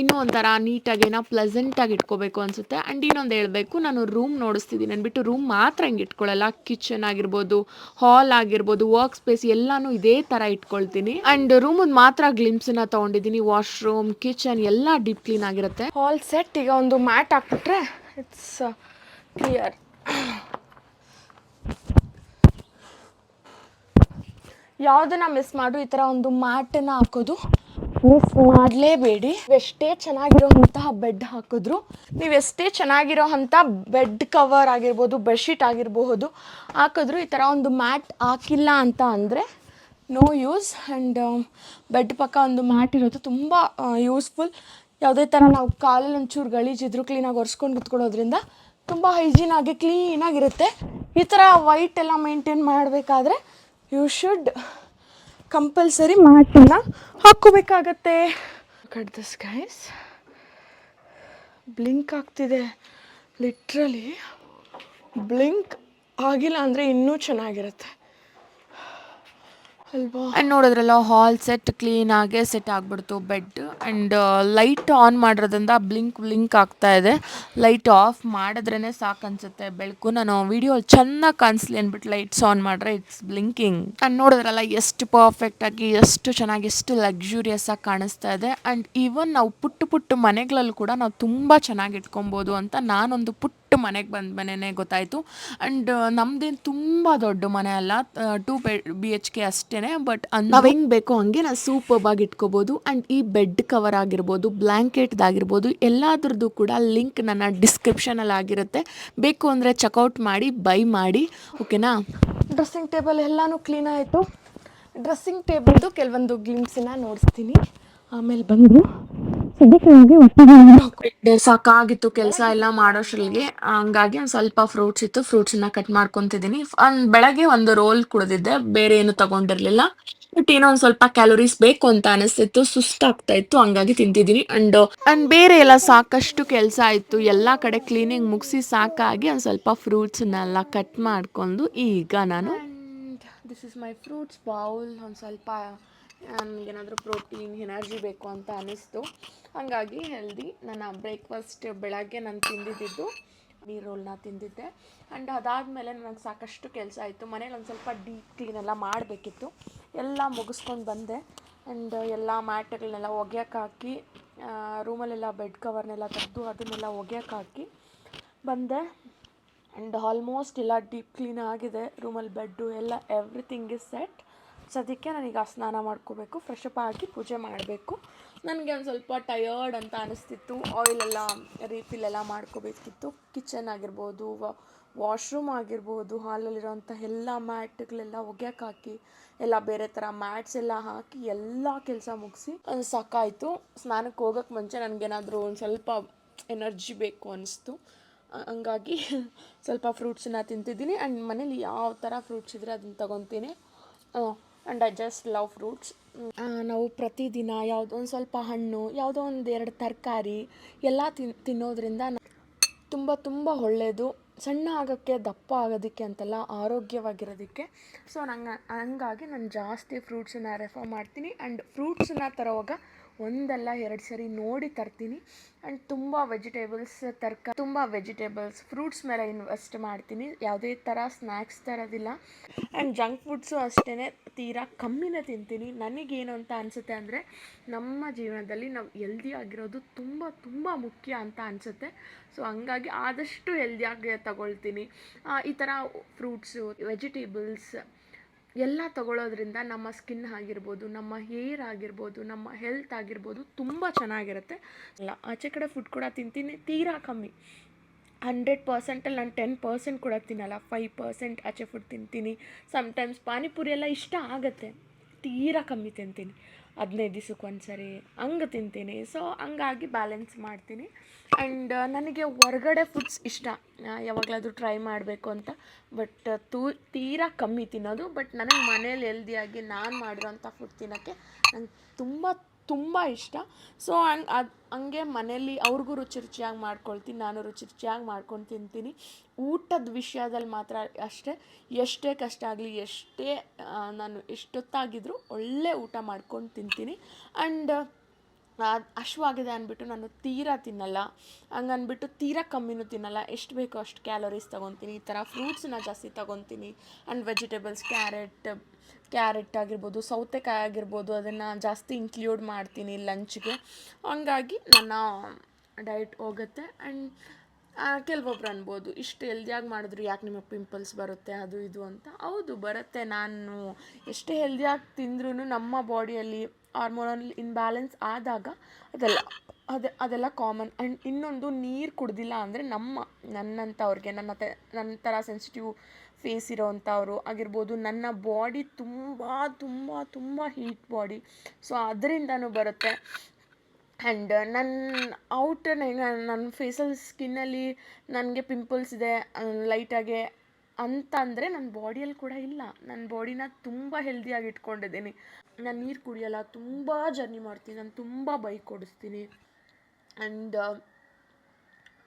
ಇನ್ನೂ ಒಂಥರ ನೀಟಾಗಿ ಏನೋ ಪ್ಲೆಸೆಂಟಾಗಿ ಇಟ್ಕೋಬೇಕು ಅನ್ಸುತ್ತೆ. ಅಂಡ್ ಇನ್ನೊಂದು ಹೇಳಬೇಕು ನಾನು ರೂಮ್ ನೋಡಿಸ್ತಿದ್ದೀನಿ ಅಂದ್ಬಿಟ್ಟು ರೂಮ್ ಮಾತ್ರ ಹಿಂಗೆ ಇಟ್ಕೊಳ್ಳಲ್ಲ ಕಿಚನ್ ಆಗಿರ್ಬೋದು ಹಾಲ್ ಆಗಿರ್ಬೋದು ವರ್ಕ್ ಸ್ಪೇಸ್ ಎಲ್ಲಾನು ಇದೇ ತರ ಇಟ್ಕೊಳ್ತೀನಿ. ಅಂಡ್ ರೂಮ್ ಮಾತ್ರ ಗ್ಲಿಮ್ಸನ್ನ ತೊಗೊಂಡಿದ್ದೀನಿ ವಾಶ್ರೂಮ್ ಕಿಚನ್ ಎಲ್ಲ ಡೀಪ್ ಕ್ಲೀನ್ ಆಗಿರುತ್ತೆ. ಹಾಲ್ ಸೆಟ್ ಈಗ ಒಂದು ಮ್ಯಾಟ್ ಹಾಕ್ಬಿಟ್ರೆ ಇಟ್ಸ್ ಕ್ಲಿಯರ್ ಯಾವುದನ್ನ ಮಿಸ್ ಮಾಡು ಈ ಥರ ಒಂದು ಮ್ಯಾಟನ್ನು ಹಾಕೋದು. ಮಿಸ್ ಮಾಡಲೇಬೇಡಿ. ಎಷ್ಟೇ ಚೆನ್ನಾಗಿರೋವಂತಹ ಬೆಡ್ ಹಾಕಿದ್ರು, ನೀವು ಎಷ್ಟೇ ಚೆನ್ನಾಗಿರೋ ಬೆಡ್ ಕವರ್ ಆಗಿರ್ಬೋದು ಬೆಡ್ಶೀಟ್ ಆಗಿರಬಹುದು ಹಾಕಿದ್ರು ಈ ಥರ ಒಂದು ಮ್ಯಾಟ್ ಹಾಕಿಲ್ಲ ಅಂತ ಅಂದರೆ ನೋ ಯೂಸ್ ಆ್ಯಂಡ್ ಬೆಡ್ ಪಕ್ಕ ಒಂದು ಮ್ಯಾಟ್ ಇರೋದು ತುಂಬ ಯೂಸ್ಫುಲ್ ಯಾವುದೇ ಥರ ನಾವು ಕಾಲಲ್ಲಿ ಒಂಚೂರು ಗಲೀಜಿದ್ರು ಕ್ಲೀನಾಗಿ ಒರೆಸ್ಕೊಂಡು ಕುತ್ಕೊಳ್ಳೋದ್ರಿಂದ ತುಂಬ ಹೈಜೀನಾಗಿ ಕ್ಲೀನಾಗಿರುತ್ತೆ ಈ ಥರ ವೈಟ್ ಎಲ್ಲ ಮೇಂಟೈನ್ ಮಾಡಬೇಕಾದ್ರೆ ಯು ಶುಡ್ ಕಂಪಲ್ಸರಿ ಮ್ಯಾಟನ್ನು ಹಾಕ್ಕೋಬೇಕಾಗತ್ತೆ ಕಟ್ ದಿಸ್ ಗೈಸ್ ಬ್ಲಿಂಕ್ ಆಗ್ತಿದೆ. ಲಿಟ್ರಲಿ ಬ್ಲಿಂಕ್ ಆಗಿಲ್ಲ ಅಂದರೆ ಇನ್ನೂ ಚೆನ್ನಾಗಿರುತ್ತೆ. ಆ್ಯಂಡ್ ನೋಡಿದ್ರಲ್ಲ ಹಾಲ್ ಸೆಟ್ ಕ್ಲೀನಾಗೆ ಸೆಟ್ ಆಗಿಬಿಡ್ತು ಬೆಡ್ ಆ್ಯಂಡ್ ಲೈಟ್ ಆನ್ ಮಾಡಿರೋದ್ರಿಂದ ಬ್ಲಿಂಕ್ ಬ್ಲಿಂಕ್ ಆಗ್ತಾ ಇದೆ. ಲೈಟ್ ಆಫ್ ಮಾಡಿದ್ರೇ ಸಾಕು ಅನ್ಸುತ್ತೆ ಬೆಳಕು. ನಾನು ವಿಡಿಯೋ ಚೆನ್ನಾಗಿ ಕಾಣಿಸ್ಲಿ ಅಂದ್ಬಿಟ್ಟು ಲೈಟ್ಸ್ ಆನ್ ಮಾಡಿದ್ರೆ ಇಟ್ಸ್ ಬ್ಲಿಂಕಿಂಗ್ ಆ್ಯಂಡ್ ನೋಡಿದ್ರಲ್ಲ, ಎಷ್ಟು ಪರ್ಫೆಕ್ಟಾಗಿ ಎಷ್ಟು ಚೆನ್ನಾಗಿ, ಎಷ್ಟು ಲಕ್ಸುರಿಯಸ್ ಆಗಿ ಕಾಣಿಸ್ತಾ ಇದೆ. ಆ್ಯಂಡ್ ಈವನ್ ನಾವು ಪುಟ್ಟ ಪುಟ್ಟ ಮನೆಗಳಲ್ಲೂ ಕೂಡ ನಾವು ತುಂಬ ಚೆನ್ನಾಗಿ ಇಟ್ಕೊಬೋದು ಅಂತ ನಾನೊಂದು ಪುಟ್ಟ ಮನೆಗೆ ಬಂದ ಮನೆಯೇ ಗೊತ್ತಾಯಿತು. ಆ್ಯಂಡ್ ನಮ್ದೇನು ತುಂಬ ದೊಡ್ಡ ಮನೆ ಅಲ್ಲ ಟೂ ಬಿ ಎಚ್ ಕೆ ಅಷ್ಟೇ ಬಟ್ ನಾವು ಹೆಂಗೆ ಬೇಕೋ ಹಂಗೆ ನಾವು ಸೂಪರ್ಬಾಗಿ ಇಟ್ಕೋಬೋದು. ಆ್ಯಂಡ್ ಈ ಬೆಡ್ ಕವರ್ ಆಗಿರ್ಬೋದು ಬ್ಲ್ಯಾಂಕೆಟ್ದಾಗಿರ್ಬೋದು ಎಲ್ಲದ್ರದ್ದು ಕೂಡ ಲಿಂಕ್ ನನ್ನ ಡಿಸ್ಕ್ರಿಪ್ಷನಲ್ಲಿ ಆಗಿರುತ್ತೆ. ಬೇಕು ಅಂದರೆ ಚೆಕ್ಔಟ್ ಮಾಡಿ ಬೈ ಮಾಡಿ ಓಕೆನಾ? ಡ್ರೆಸ್ಸಿಂಗ್ ಟೇಬಲ್ ಎಲ್ಲನೂ ಕ್ಲೀನ್ ಆಯಿತು. ಡ್ರೆಸ್ಸಿಂಗ್ ಟೇಬಲ್ದು ಕೆಲವೊಂದು ಗ್ಲಿಮ್ಸನ್ನ ನೋಡಿಸ್ತೀನಿ. ಆಮೇಲೆ ಬಂದು ಸಾಕಾಗಿತ್ತು ಕೆಲಸ ಎಲ್ಲ ಮಾಡೋಷ್ಟ್ರಲ್ಲಿಗೆ ಹಂಗಾಗಿ ಒಂದ್ ಸ್ವಲ್ಪ ಫ್ರೂಟ್ಸ್ ಇತ್ತು. ಫ್ರೂಟ್ಸ್ನ ಕಟ್ ಮಾಡ್ಕೊಂತಿದೀನಿ ಒಂದ್ ಬೆಳಗ್ಗೆ ಒಂದು ರೋಲ್ ಕುಡಿದಿದ್ದೆ. ಬೇರೆ ಏನು ತಗೊಂಡಿರ್ಲಿಲ್ಲ. ಬಟ್ ಏನೋ ಒಂದ್ ಸ್ವಲ್ಪ ಕ್ಯಾಲೋರೀಸ್ ಬೇಕು ಅಂತ ಅನಿಸ್ತಿತ್ತು. ಸುಸ್ತಾಗ್ತಾ ಇತ್ತು. ಹಂಗಾಗಿ ತಿಂತಿದ್ದೀನಿ ಅಂಡ್ ಅಂಡ್ ಬೇರೆ ಎಲ್ಲ ಸಾಕಷ್ಟು ಕೆಲಸ ಆಯ್ತು ಎಲ್ಲಾ ಕಡೆ ಕ್ಲೀನಿಂಗ್ ಮುಗಿಸಿ ಸಾಕಾಗಿ ಒಂದ್ ಸ್ವಲ್ಪ ಫ್ರೂಟ್ಸನ್ನೆಲ್ಲ ಕಟ್ ಮಾಡ್ಕೊಂಡು ಈಗ ನಾನು this is my fruits bowl ಒಂದ್ ಸ್ವಲ್ಪ ನನಗೇನಾದರೂ ಪ್ರೋಟೀನ್, ಎನರ್ಜಿ ಬೇಕು ಅಂತ ಅನ್ನಿಸ್ತು. ಹಾಗಾಗಿ ಹೆಲ್ದಿ ನನ್ನ ಬ್ರೇಕ್ಫಾಸ್ಟ್ ಬೆಳಗ್ಗೆ ನಾನು ತಿಂದಿದ್ದು ರೋಲ್ನ ತಿಂದಿದ್ದೆ. ಆ್ಯಂಡ್ ಅದಾದಮೇಲೆ ನನಗೆ ಸಾಕಷ್ಟು ಕೆಲಸ ಆಯಿತು. ಮನೇಲಿ ಒಂದು ಸ್ವಲ್ಪ ಡೀಪ್ ಕ್ಲೀನ್ ಎಲ್ಲ ಮಾಡಬೇಕಿತ್ತು. ಎಲ್ಲ ಮುಗಿಸ್ಕೊಂಡು ಬಂದೆ. ಆ್ಯಂಡ್ ಎಲ್ಲ ಮ್ಯಾಟ್ಗಳನ್ನೆಲ್ಲ ಒಗೆಯಕ್ಕೆ ಹಾಕಿ ರೂಮಲ್ಲೆಲ್ಲ ಬೆಡ್ ಕವರ್ನೆಲ್ಲ ತೆಗೆದು ಅದನ್ನೆಲ್ಲ ಒಗೆಯಕ್ಕೆ ಹಾಕಿ ಬಂದೆ. ಆ್ಯಂಡ್ ಆಲ್ಮೋಸ್ಟ್ ಎಲ್ಲ ಡೀಪ್ ಕ್ಲೀನ್ ಆಗಿದೆ. ರೂಮಲ್ಲಿ ಬೆಡ್ಡು ಎಲ್ಲ ಎವ್ರಿಥಿಂಗ್ ಇಸ್ ಸೆಟ್ ಸದ್ಯಕ್ಕೆ ನಾನೀಗ ಸ್ನಾನ ಮಾಡ್ಕೋಬೇಕು ಫ್ರೆಶ್ ಅಪ್ ಆಗಿ ಪೂಜೆ ಮಾಡಬೇಕು. ನನಗೆ ಒಂದು ಸ್ವಲ್ಪ ಟಯರ್ಡ್ ಅಂತ ಅನಿಸ್ತಿತ್ತು. ಆಯಿಲೆಲ್ಲ ರೀಫಿಲ್ ಎಲ್ಲ ಮಾಡ್ಕೋಬೇಕಿತ್ತು. ಕಿಚನ್ ಆಗಿರ್ಬೋದು ವಾಶ್ರೂಮ್ ಆಗಿರ್ಬೋದು ಹಾಲಲ್ಲಿರೋಂಥ ಎಲ್ಲ ಮ್ಯಾಟ್ಗಳೆಲ್ಲ ಒಗ್ಯಕ್ಕೆ ಹಾಕಿ, ಎಲ್ಲ ಬೇರೆ ಥರ ಮ್ಯಾಟ್ಸ್ ಎಲ್ಲ ಹಾಕಿ ಎಲ್ಲ ಕೆಲಸ ಮುಗಿಸಿ ಸಾಕಾಯಿತು. ಸ್ನಾನಕ್ಕೆ ಹೋಗೋಕ್ಕೆ ಮುಂಚೆ ನನಗೇನಾದರೂ ಒಂದು ಸ್ವಲ್ಪ ಎನರ್ಜಿ ಬೇಕು ಅನಿಸ್ತು. ಹಂಗಾಗಿ ಸ್ವಲ್ಪ ಫ್ರೂಟ್ಸನ್ನ ತಿಂತಿದ್ದೀನಿ. ಆ್ಯಂಡ್ ಮನೇಲಿ ಯಾವ ಥರ ಫ್ರೂಟ್ಸ್ ಇದ್ದರೆ ಅದನ್ನು ತೊಗೊತೀನಿ. And I just love fruits ನಾವು ಪ್ರತಿದಿನ ಯಾವುದೋ ಒಂದು ಸ್ವಲ್ಪ ಹಣ್ಣು, ಯಾವುದೋ ಒಂದು ಎರಡು ತರಕಾರಿ ಎಲ್ಲ ತಿನ್ ತಿನ್ನೋದ್ರಿಂದ ತುಂಬ ತುಂಬ ಒಳ್ಳೆಯದು ಸಣ್ಣ ಆಗೋಕ್ಕೆ, ದಪ್ಪ ಆಗೋದಕ್ಕೆ ಅಂತೆಲ್ಲ, ಆರೋಗ್ಯವಾಗಿರೋದಕ್ಕೆ. ಸೊ ನಂಗೆ, ಹಂಗಾಗಿ ನಾನು ಜಾಸ್ತಿ ಫ್ರೂಟ್ಸನ್ನ ರೆಫರ್ ಮಾಡ್ತೀನಿ. ಆ್ಯಂಡ್ ಫ್ರೂಟ್ಸನ್ನ ತರೋವಾಗ ಒಂದಲ್ಲ, ಎರಡು ಸರಿ ನೋಡಿ ತರ್ತೀನಿ. ಆ್ಯಂಡ್ ತುಂಬ ವೆಜಿಟೇಬಲ್ಸ್ ತರ್ಕ, ತುಂಬ ವೆಜಿಟೇಬಲ್ಸ್ ಫ್ರೂಟ್ಸ್ ಮೇಲೆ ಇನ್ವೆಸ್ಟ್ ಮಾಡ್ತೀನಿ. ಯಾವುದೇ ಥರ ಸ್ನ್ಯಾಕ್ಸ್ ತರೋದಿಲ್ಲ. ಆ್ಯಂಡ್ ಜಂಕ್ ಫುಡ್ಸು ಅಷ್ಟೇ ತೀರಾ ಕಮ್ಮಿನೇ ತಿಂತೀನಿ. ನನಗೇನು ಅಂತ ಅನಿಸುತ್ತೆ ಅಂದರೆ, ನಮ್ಮ ಜೀವನದಲ್ಲಿ ನಾವು ಹೆಲ್ದಿ ಆಗಿರೋದು ತುಂಬ ತುಂಬ ಮುಖ್ಯ ಅಂತ ಅನಿಸುತ್ತೆ. ಸೊ ಹಂಗಾಗಿ ಆದಷ್ಟು ಹೆಲ್ದಿಯಾಗಿ ತಗೊಳ್ತೀನಿ. ಈ ಥರ ಫ್ರೂಟ್ಸು ವೆಜಿಟೇಬಲ್ಸ್ ಎಲ್ಲ ತಗೊಳ್ಳೋದ್ರಿಂದ ನಮ್ಮ ಸ್ಕಿನ್ ಆಗಿರ್ಬೋದು, ನಮ್ಮ ಹೇರ್ ಆಗಿರ್ಬೋದು, ನಮ್ಮ ಹೆಲ್ತ್ ಆಗಿರ್ಬೋದು ತುಂಬ ಚೆನ್ನಾಗಿರುತ್ತೆ. ಅಲ್ಲ, ಆಚೆ ಕಡೆ ಫುಡ್ ಕೂಡ ತಿಂತೀನಿ, ತೀರಾ ಕಮ್ಮಿ. ಹಂಡ್ರೆಡ್ ಪರ್ಸೆಂಟಲ್ಲಿ ನಾನು ಟೆನ್ ಪರ್ಸೆಂಟ್ ಕೂಡ ತಿನ್ನಲ್ಲ, ಫೈವ್ ಪರ್ಸೆಂಟ್ ಆಚೆ ಫುಡ್ ತಿಂತೀನಿ. ಸಮ್ಟೈಮ್ಸ್ ಪಾನಿಪುರಿ ಎಲ್ಲ ಇಷ್ಟ ಆಗುತ್ತೆ, ತೀರಾ ಕಮ್ಮಿ ತಿಂತೀನಿ. ಹದಿನೈದು ದಿವ್ಸಕ್ಕೆ ಒಂದ್ಸರಿ ಹಂಗೆ ತಿಂತೀನಿ. ಸೊ ಹಂಗಾಗಿ ಬ್ಯಾಲೆನ್ಸ್ ಮಾಡ್ತೀನಿ. ಆ್ಯಂಡ್ ನನಗೆ ಹೊರಗಡೆ ಫುಡ್ಸ್ ಇಷ್ಟ. ಯಾವಾಗಲಾದರೂ ಟ್ರೈ ಮಾಡಬೇಕು ಅಂತ. ಬಟ್ ತೂ, ತೀರಾ ಕಮ್ಮಿ ತಿನ್ನೋದು. ಬಟ್ ನನಗೆ ಮನೇಲಿ ಹೆಲ್ದಿಯಾಗಿ ನಾನು ಮಾಡಿರೋಂಥ ಫುಡ್ ತಿನ್ನೋಕ್ಕೆ ನಂಗೆ ತುಂಬ ತುಂಬ ಇಷ್ಟ. ಸೊ ಹಂಗೆ ಅದು, ಹಂಗೆ ಮನೇಲಿ ಅವ್ರಿಗೂ ರುಚಿ ರುಚಿಯಾಗಿ ಮಾಡ್ಕೊಳ್ತೀನಿ, ನಾನು ರುಚಿ ರುಚಿಯಾಗಿ ಮಾಡ್ಕೊಂಡು ತಿಂತೀನಿ. ಊಟದ ವಿಷಯದಲ್ಲಿ ಮಾತ್ರ ಅಷ್ಟೇ, ಎಷ್ಟೇ ಕಷ್ಟ ಆಗಲಿ, ಎಷ್ಟೇ ನಾನು ಎಷ್ಟೊತ್ತಾಗಿದ್ದರೂ ಒಳ್ಳೆ ಊಟ ಮಾಡ್ಕೊಂಡು ತಿಂತೀನಿ. ಆ್ಯಂಡ್ ಹಶ್ವಾಗಿದೆ ಅಂದ್ಬಿಟ್ಟು ನಾನು ತೀರಾ ತಿನ್ನಲ್ಲ. ಹಂಗನ್ಬಿಟ್ಟು ತೀರಾ ಕಮ್ಮಿನೂ ತಿನ್ನಲ್ಲ. ಎಷ್ಟು ಬೇಕೋ ಅಷ್ಟು ಕ್ಯಾಲೋರೀಸ್ ತೊಗೊತೀನಿ. ಈ ಥರ ಫ್ರೂಟ್ಸನ್ನ ಜಾಸ್ತಿ ತೊಗೊತೀನಿ. ಆ್ಯಂಡ್ ವೆಜಿಟೇಬಲ್ಸ್ ಕ್ಯಾರೆಟ್ ಕ್ಯಾರೆಟ್ ಆಗಿರ್ಬೋದು, ಸೌತೆಕಾಯಿ ಆಗಿರ್ಬೋದು, ಅದನ್ನು ಜಾಸ್ತಿ ಇನ್ಕ್ಲೂಡ್ ಮಾಡ್ತೀನಿ ಲಂಚ್ಗೆ ಹಂಗಾಗಿ ನನ್ನ ಡಯಟ್ ಹೋಗುತ್ತೆ. ಆ್ಯಂಡ್ ಕೆಲವೊಬ್ರು ಅನ್ಬೋದು, ಇಷ್ಟು ಹೆಲ್ದಿಯಾಗಿ ಮಾಡಿದ್ರು ಯಾಕೆ ನಿಮಗೆ ಪಿಂಪಲ್ಸ್ ಬರುತ್ತೆ, ಅದು ಇದು ಅಂತ. ಹೌದು, ಬರುತ್ತೆ. ನಾನು ಎಷ್ಟೇ ಹೆಲ್ದಿಯಾಗಿ ತಿಂದ್ರೂ ನಮ್ಮ ಬಾಡಿಯಲ್ಲಿ ಹಾರ್ಮೋನಲ್ ಇನ್ಬ್ಯಾಲೆನ್ಸ್ ಆದಾಗ ಅದೆಲ್ಲ, ಅದು, ಅದೆಲ್ಲ ಕಾಮನ್ ಆ್ಯಂಡ್ ಇನ್ನೊಂದು ನೀರು ಕುಡ್ದಿಲ್ಲ ಅಂದರೆ ನಮ್ಮ ನನ್ನಂಥವ್ರಿಗೆ ನನ್ನ ತೆ, ನನ್ನ ಥರ ಸೆನ್ಸಿಟಿವ್ ಫೇಸ್ ಇರೋವಂಥವ್ರು ಆಗಿರ್ಬೋದು, ನನ್ನ ಬಾಡಿ ತುಂಬ ತುಂಬ ತುಂಬ ಹೀಟ್ ಬಾಡಿ ಸೊ ಅದರಿಂದನೂ ಬರುತ್ತೆ. ಆ್ಯಂಡ್ ನನ್ನ ಔಟರ್ ನನ್ನ ಫೇಸಲ್ಲಿ ಸ್ಕಿನ್ನಲ್ಲಿ ನನಗೆ ಪಿಂಪಲ್ಸ್ ಇದೆ ಲೈಟಾಗೆ ಅಂತ ಅಂದರೆ ನನ್ನ ಬಾಡಿಯಲ್ಲಿ ಕೂಡ ಇಲ್ಲ. ನನ್ನ ಬಾಡಿನ ತುಂಬ ಹೆಲ್ದಿಯಾಗಿ ಇಟ್ಕೊಂಡಿದ್ದೀನಿ. ನಾನು ನೀರು ಕುಡಿಯಲ್ಲ, ತುಂಬ ಜರ್ನಿ ಮಾಡ್ತೀನಿ, ನಾನು ತುಂಬ ಬೈಕ್ ಓಡಿಸ್ತೀನಿ. ಆ್ಯಂಡ್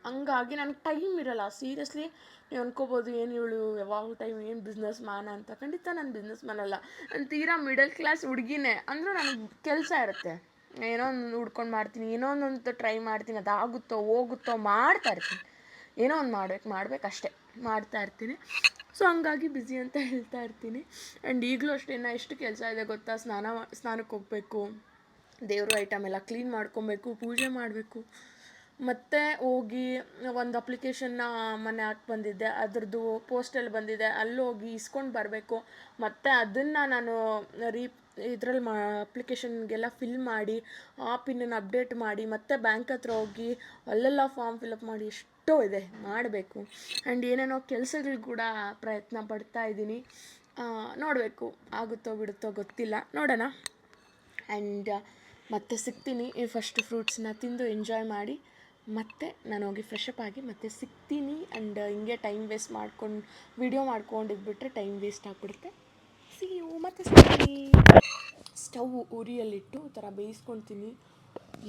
ಹಂಗಾಗಿ ನನಗೆ ಟೈಮ್ ಇರಲ್ಲ. ಸೀರಿಯಸ್ಲಿ ನೀವು ಅನ್ಕೋಬೋದು, ಏನು ಇವಳು ಯಾವಾಗಲೂ ಟೈಮ್ ಏನು ಬಿಸ್ನೆಸ್ ಮ್ಯಾನ್ ಅಂತ. ಖಂಡಿತ ನಾನು ಬಿಸ್ನೆಸ್ ಮ್ಯಾನ್ ಅಲ್ಲ. ನಾನು ತೀರಾ ಮಿಡಲ್ ಕ್ಲಾಸ್ ಹುಡುಗಿನೇ. ಅಂದರೂ ನನಗೆ ಕೆಲಸ ಇರುತ್ತೆ. ಏನೋ ಒಂದು ಹುಡ್ಕೊಂಡು ಮಾಡ್ತೀನಿ, ಏನೋ ಒಂದೊಂದು ಟ್ರೈ ಮಾಡ್ತೀನಿ, ಅದಾಗುತ್ತೋ ಹೋಗುತ್ತೋ ಮಾಡ್ತಾ ಇರ್ತೀನಿ. ಏನೋ ಒಂದು ಮಾಡ್ಬೇಕು ಅಷ್ಟೇ, ಮಾಡ್ತಾ ಇರ್ತೀನಿ. ಸೊ ಹಂಗಾಗಿ ಬ್ಯುಸಿ ಅಂತ ಹೇಳ್ತಾ ಇರ್ತೀನಿ. ಆ್ಯಂಡ್ ಈಗಲೂ ಅಷ್ಟೇ ನಾ ಎಷ್ಟು ಕೆಲಸ ಇದೆ ಗೊತ್ತಾ? ಸ್ನಾನ ಸ್ನಾನಕ್ಕೆ ಹೋಗಬೇಕು, ದೇವ್ರ ಐಟಮ್ ಎಲ್ಲ ಕ್ಲೀನ್ ಮಾಡ್ಕೊಬೇಕು, ಪೂಜೆ ಮಾಡಬೇಕು. ಮತ್ತೆ ಹೋಗಿ ಒಂದು ಅಪ್ಲಿಕೇಶನ್ನ ಮನೆ ಹಾಕಿ ಬಂದಿದ್ದೆ. ಅದರದ್ದು ಪೋಸ್ಟಲ್ಲಿ ಬಂದಿದೆ. ಅಲ್ಲಿ ಹೋಗಿ ಇಸ್ಕೊಂಡು ಬರಬೇಕು. ಮತ್ತು ಅದನ್ನು ನಾನು ರೀ ಇದ್ರಲ್ಲಿ ಮಾ ಅಪ್ಲಿಕೇಶನ್ಗೆಲ್ಲ ಫಿಲ್ ಮಾಡಿ, ಆ ಪಿನ್ನನ್ನು ಅಪ್ಡೇಟ್ ಮಾಡಿ, ಮತ್ತೆ ಬ್ಯಾಂಕ್ ಹತ್ರ ಹೋಗಿ ಅಲ್ಲೆಲ್ಲ ಫಾರ್ಮ್ ಫಿಲಪ್ ಮಾಡಿ ಎಷ್ಟೋ ಇದೆ. ಮಾಡಬೇಕು. ಆ್ಯಂಡ್ ಏನೇನೋ ಕೆಲಸಗಳು ಕೂಡ ಪ್ರಯತ್ನ ಪಡ್ತಾ ಇದ್ದೀನಿ. ನೋಡಬೇಕು. ಆಗುತ್ತೋ ಬಿಡುತ್ತೋ ಗೊತ್ತಿಲ್ಲ. ನೋಡೋಣ. ಆ್ಯಂಡ್ ಮತ್ತೆ ಸಿಗ್ತೀನಿ. ಈ ಫಸ್ಟ್ ಫ್ರೂಟ್ಸ್ನ ತಿಂದು ಎಂಜಾಯ್ ಮಾಡಿ. ಮತ್ತೆ ನಾನು ಹೋಗಿ ಫ್ರೆಶ್ ಅಪ್ ಆಗಿ ಮತ್ತೆ ಸಿಗ್ತೀನಿ ಆ್ಯಂಡ್ ಹಿಂಗೆ ಟೈಮ್ ವೇಸ್ಟ್ ಮಾಡ್ಕೊಂಡು ವಿಡಿಯೋ ಮಾಡ್ಕೊಂಡಿದ್ಬಿಟ್ರೆ ಟೈಮ್ ವೇಸ್ಟ್ ಆಗಿಬಿಡುತ್ತೆ. ಸಿ ಯು ಮತ್ತೆ ಸಿಗ್ತೀನಿ. ಸ್ಟವ್ ಉರಿಯಲ್ಲಿಟ್ಟು ಈ ಥರ ಬೇಯಿಸ್ಕೊಳ್ತೀನಿ